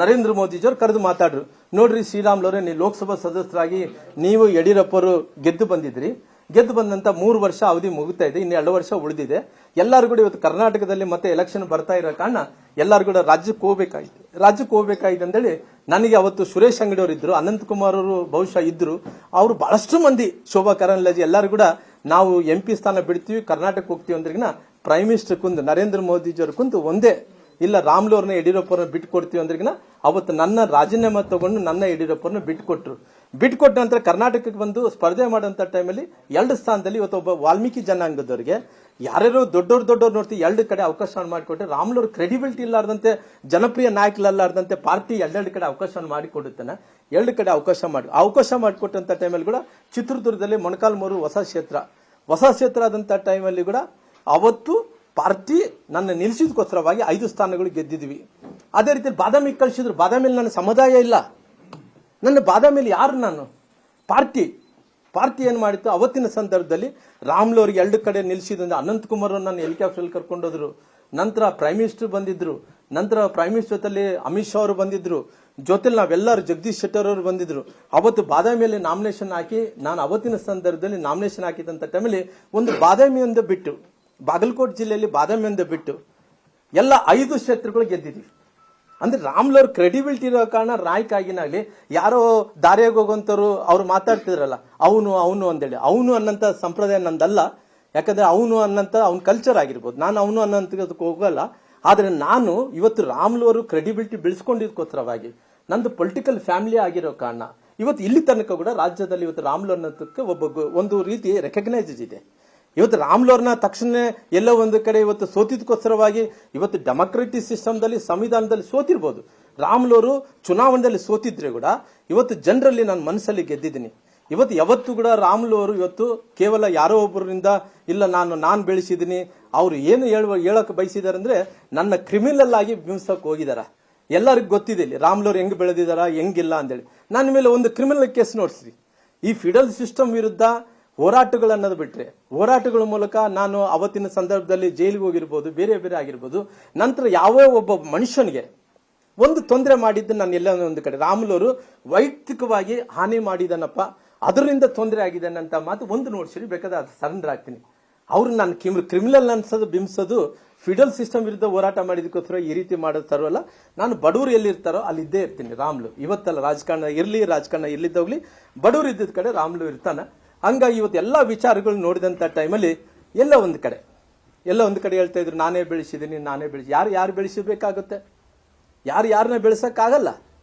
ನರೇಂದ್ರ ನರೇಂದ್ರ ಮೋದಿಜಿಯವರು ಕರೆದು ಮಾತಾಡ್ರು. ನೋಡ್ರಿ ಶ್ರೀರಾಮ್ಲವ್ರೆ, ನೀವು ಲೋಕಸಭಾ ಸದಸ್ಯರಾಗಿ ನೀವು ಯಡಿಯೂರಪ್ಪರು ಗೆದ್ದು ಬಂದಿದ್ರಿ. ಗೆದ್ದು ಬಂದಂತ ಮೂರು ವರ್ಷ ಅವಧಿ ಮುಗಿತಾ ಇದೆ, ಇನ್ನು ಎರಡು ವರ್ಷ ಉಳಿದಿದೆ. ಎಲ್ಲರೂ ಕೂಡ ಇವತ್ತು ಕರ್ನಾಟಕದಲ್ಲಿ ಮತ್ತೆ ಎಲೆಕ್ಷನ್ ಬರ್ತಾ ಇರೋ ಕಾರಣ ಎಲ್ಲರೂ ಕೂಡ ರಾಜ್ಯಕ್ಕೆ ಹೋಗ್ಬೇಕಾಯ್ತು. ರಾಜ್ಯಕ್ಕೆ ಹೋಗ್ಬೇಕಾಯ್ತು ಅಂತೇಳಿ ನನಗೆ ಅವತ್ತು ಸುರೇಶ್ ಅಂಗಡಿ ಅವರು ಇದ್ರು ಅನಂತ್ ಕುಮಾರ್ ಅವರು ಬಹುಶಃ ಇದ್ರು. ಅವರು ಬಹಳಷ್ಟು ಮಂದಿ ಶೋಭಾ ಕರಂದ್ಲಾಜೆ ಎಲ್ಲರೂ ಕೂಡ ನಾವು ಎಂ ಪಿ ಸ್ಥಾನ ಬಿಡ್ತೀವಿ ಕರ್ನಾಟಕ ಹೋಗ್ತೀವಿ ಅಂದ್ರಿಗಿನ ಪ್ರೈಮ್ ಮಿನಿಸ್ಟರ್ ಕುಂದು, ನರೇಂದ್ರ ಮೋದಿಜಿಯವರು ಕುಂತು ಒಂದೇ, ಇಲ್ಲ ರಾಮ್ಲೋರ್ನ ಯಡಿಯೂರಪ್ಪನ ಬಿಟ್ಟು ಕೊಡ್ತೀವಿ ಅಂದ್ರಿಗಿನ ಅವತ್ತು ನನ್ನ ರಾಜೀನಾಮೆ ತಗೊಂಡು ನನ್ನ ಯಡಿಯೂರಪ್ಪನ ಬಿಟ್ಟು ಕೊಟ್ರು ಬಿಟ್ಟು ಕೊಟ್ಟ ನಂತರ ಕರ್ನಾಟಕಕ್ಕೆ ಬಂದು ಸ್ಪರ್ಧೆ ಮಾಡೋಂಥ ಟೈಮಲ್ಲಿ ಎರಡು ಸ್ಥಾನದಲ್ಲಿ ಇವತ್ತು ಒಬ್ಬ ವಾಲ್ಮೀಕಿ ಜನಾಂಗದವರಿಗೆ. ಯಾರ್ಯಾರು ದೊಡ್ಡವ್ರು ದೊಡ್ಡವ್ರು ನೋಡ್ತೀವಿ ಎರಡು ಕಡೆ ಅವಕಾಶ ಮಾಡಿಕೊಟ್ಟೆ ರಾಮ್ಲವ್ರ ಕ್ರೆಡಿಬಿಲಿಟಿ ಇಲ್ಲಾರ್ದಂತೆ, ಜನಪ್ರಿಯ ನಾಯಕರಲ್ಲಾರ್ದಂತೆ ಪಾರ್ಟಿ ಎರಡೆರಡು ಕಡೆ ಅವಕಾಶ ಮಾಡಿಕೊಡುತ್ತಾನೆ. ಎರಡು ಕಡೆ ಅವಕಾಶ ಮಾಡಿ, ಅವಕಾಶ ಮಾಡಿಕೊಟ್ಟಂತ ಟೈಮಲ್ಲಿ ಕೂಡ ಚಿತ್ರದುರ್ಗದಲ್ಲಿ ಮೊಣಕಾಲ್ಮೂರು ಹೊಸ ಕ್ಷೇತ್ರ. ಹೊಸ ಕ್ಷೇತ್ರ ಆದಂತ ಟೈಮಲ್ಲಿ ಕೂಡ ಅವತ್ತು ಪಾರ್ಟಿ ನನ್ನ ನಿಲ್ಲಿಸಿದಕ್ಕೋಸ್ಕರವಾಗಿ ಐದು ಸ್ಥಾನಗಳು ಗೆದ್ದಿದ್ವಿ. ಅದೇ ರೀತಿ ಬಾದಾಮಿ ಕಳಿಸಿದ್ರು. ಬಾದಾಮಿಯಲ್ಲಿ ನನ್ನ ಸಮುದಾಯ ಇಲ್ಲ. ನನ್ನ ಬಾದಾಮಿಯಲ್ಲಿ ಯಾರು ನಾನು? ಪಾರ್ಟಿ ಪಾರ್ಟಿ ಏನು ಮಾಡಿತ್ತು? ಅವತ್ತಿನ ಸಂದರ್ಭದಲ್ಲಿ ರಾಮ್ಲು ಅವ್ರಿಗೆ ಎರಡು ಕಡೆ ನಿಲ್ಲಿಸಿದ್ರಿಂದ ಅನಂತ್ ಕುಮಾರ್ ನನ್ನ ಹೆಲಿಕಾಪ್ಟರ್ ಕರ್ಕೊಂಡೋದ್ರು ನಂತರ ಪ್ರೈಮ್ ಮಿನಿಸ್ಟರ್ ಬಂದಿದ್ರು. ನಂತರ ಪ್ರೈಮ್ ಮಿನಿಸ್ಟರ್ ಜೊತೆಲಿ ಅಮಿತ್ ಶಾ ಅವರು ಬಂದಿದ್ರು. ಜೊತೆಲಿ ನಾವೆಲ್ಲರೂ ಜಗದೀಶ್ ಶೆಟ್ಟರ್ ಅವರು ಬಂದಿದ್ರು. ಅವತ್ತು ಬಾದಾಮಿಯಲ್ಲಿ ನಾಮಿನೇಷನ್ ಹಾಕಿ ನಾನು ಅವತ್ತಿನ ಸಂದರ್ಭದಲ್ಲಿ ನಾಮಿನೇಷನ್ ಹಾಕಿದಂತ ಟೈಮಲ್ಲಿ ಒಂದು ಬಾದಾಮಿಯಿಂದ ಬಿಟ್ಟು, ಬಾಗಲಕೋಟೆ ಜಿಲ್ಲೆಯಲ್ಲಿ ಬಾದಾಮಿಯಿಂದ ಬಿಟ್ಟು ಎಲ್ಲ ಐದು ಕ್ಷೇತ್ರಗಳು ಗೆದ್ದಿದ್ವಿ ಅಂದ್ರೆ ರಾಮ್ಲವ್ರ ಕ್ರೆಡಿಬಿಲಿಟಿ ಇರೋ ಕಾರಣ ರಾಯ್ಕ್ ಆಗಿನಾಗ್ಲಿ ಯಾರೋ ದಾರಿಯಾಗ ಹೋಗೋಂಥವ್ರು ಅವ್ರು ಮಾತಾಡ್ತಿದ್ರಲ್ಲ, ಅವನು ಅವನು ಅಂತೇಳಿ ಅವನು ಅನ್ನಂತ ಸಂಪ್ರದಾಯ ನಂದಲ್ಲ. ಯಾಕಂದ್ರೆ ಅವನು ಅನ್ನಂತ ಅವ್ನ ಕಲ್ಚರ್ ಆಗಿರ್ಬೋದು. ನಾನು ಅವನು ಅನ್ನೋಂಥದಕ್ಕೆ ಹೋಗಲ್ಲ. ಆದ್ರೆ ನಾನು ಇವತ್ತು ರಾಮ್ಲವರು ಕ್ರೆಡಿಬಿಲಿಟಿ ಬೆಳೆಸ್ಕೊಂಡಿದ್ಕೋಸ್ಕರವಾಗಿ ನಂದು ಪೊಲಿಟಿಕಲ್ ಫ್ಯಾಮಿಲಿ ಆಗಿರೋ ಕಾರಣ, ಇವತ್ತು ಇಲ್ಲಿ ತನಕ ಕೂಡ ರಾಜ್ಯದಲ್ಲಿ ಇವತ್ತು ರಾಮ್ಲು ಅನ್ನೋದಕ್ಕೆ ಒಬ್ಬ ಒಂದು ರೀತಿ ರೆಕಗ್ನೈಸ್ ಇದೆ. ಇವತ್ತು ರಾಮ್ಲೋರ್ನ ತಕ್ಷಣ ಎಲ್ಲೋ ಒಂದು ಕಡೆ ಇವತ್ತು ಸೋತಿದ್ಕೋಸ್ಕರವಾಗಿ ಇವತ್ತು ಡೆಮೋಕ್ರೆಟಿಕ್ ಸಿಸ್ಟಮ್ದಲ್ಲಿ, ಸಂವಿಧಾನದಲ್ಲಿ ಸೋತಿರ್ಬೋದು. ರಾಮ್ಲೋರು ಚುನಾವಣೆಯಲ್ಲಿ ಸೋತಿದ್ರೆ ಕೂಡ ಇವತ್ತು ಜನರಲ್ಲಿ ನಾನು ಮನಸ್ಸಲ್ಲಿ ಗೆದ್ದಿದ್ದೀನಿ. ಇವತ್ತು ಯಾವತ್ತು ಕೂಡ ರಾಮ್ಲೋರು ಇವತ್ತು ಕೇವಲ ಯಾರೋ ಒಬ್ಬರಿಂದ ಇಲ್ಲ, ನಾನು ನಾನು ಬೆಳೆಸಿದ್ದೀನಿ, ಅವರು ಏನು ಹೇಳುವ, ಹೇಳಕ್ ಬಯಸಿದಾರೆ ಅಂದ್ರೆ ನನ್ನ ಕ್ರಿಮಿನಲ್ ಆಗಿ ಬಿಂಬಿಸಕ್ ಹೋಗಿದಾರ. ಎಲ್ಲರಿಗೂ ಗೊತ್ತಿದೆ ಇಲ್ಲಿ, ರಾಮ್ಲೋರ್ ಹೆಂಗ್ ಬೆಳೆದಿದಾರ, ಹೆಂಗಿಲ್ಲ ಅಂತೇಳಿ ನನ್ನ ಮೇಲೆ ಒಂದು ಕ್ರಿಮಿನಲ್ ಕೇಸ್ ನೋಡಿಸ್ರಿ. ಈ ಫಿಡಲ್ ಸಿಸ್ಟಮ್ ವಿರುದ್ಧ ಹೋರಾಟಗಳು ಅನ್ನೋದು ಬಿಟ್ರೆ, ಹೋರಾಟಗಳ ಮೂಲಕ ನಾನು ಅವತ್ತಿನ ಸಂದರ್ಭದಲ್ಲಿ ಜೈಲಿಗೆ ಹೋಗಿರ್ಬೋದು, ಬೇರೆ ಬೇರೆ ಆಗಿರ್ಬೋದು, ನಂತರ ಯಾವ ಒಬ್ಬ ಮನುಷ್ಯನಿಗೆ ಒಂದು ತೊಂದರೆ ಮಾಡಿದ್ದು ನಾನು ಎಲ್ಲ ಒಂದು ಕಡೆ. ರಾಮುಲವರು ವೈಯಕ್ತಿಕವಾಗಿ ಹಾನಿ ಮಾಡಿದನಪ್ಪ, ಅದರಿಂದ ತೊಂದರೆ ಆಗಿದೆ ಅಂತ ಮಾತು ಒಂದು ನೋಡ್ಸಿರಿ, ಬೇಕಾದ್ರೆ ಅದು ಸರೆಂಡರ್ ಆಗ್ತೀನಿ. ಅವ್ರು ನಾನು ಕ್ರಿಮಿನಲ್ ಅನ್ಸೋದು, ಬಿಂಬಿಸೋದು ಫಿಡಲ್ ಸಿಸ್ಟಮ್ ವಿರುದ್ಧ ಹೋರಾಟ ಮಾಡಿದಕ್ಕೋಸ್ಕರ ಈ ರೀತಿ ಮಾಡುತ್ತಾರಲ್ಲ ನಾನು ಬಡವರು ಎಲ್ಲಿರ್ತಾರೋ ಅಲ್ಲಿ ಇದ್ದೇ ಇರ್ತೀನಿ, ರಾಮ್ಲು. ಇವತ್ತಲ್ಲ ರಾಜಕಾರಣ ಇರಲಿ, ರಾಜಕಾರಣ ಇರ್ಲಿದ್ದೋಗ್ಲಿ ಬಡವರು ಇದ್ದಿದ್ದ ಕಡೆ ರಾಮ್ಲು ಇರ್ತಾನ. ಹಂಗಾಗಿ ಇವತ್ತು ಎಲ್ಲ ವಿಚಾರಗಳು ನೋಡಿದಂಥ ಟೈಮಲ್ಲಿ ಎಲ್ಲ ಒಂದು ಕಡೆ. ಎಲ್ಲ ಒಂದು ಕಡೆ ಹೇಳ್ತಾ ಇದ್ರು, ನಾನೇ ಬೆಳೆಸಿದ್ದೀನಿ ನಾನೇ ಬೆಳೆಸಿ, ಯಾರು ಯಾರು ಬೆಳೆಸಬೇಕಾಗುತ್ತೆ ಯಾರು ಯಾರನ್ನ ಬೆಳೆಸಕ್ಕಾಗಲ್ಲ?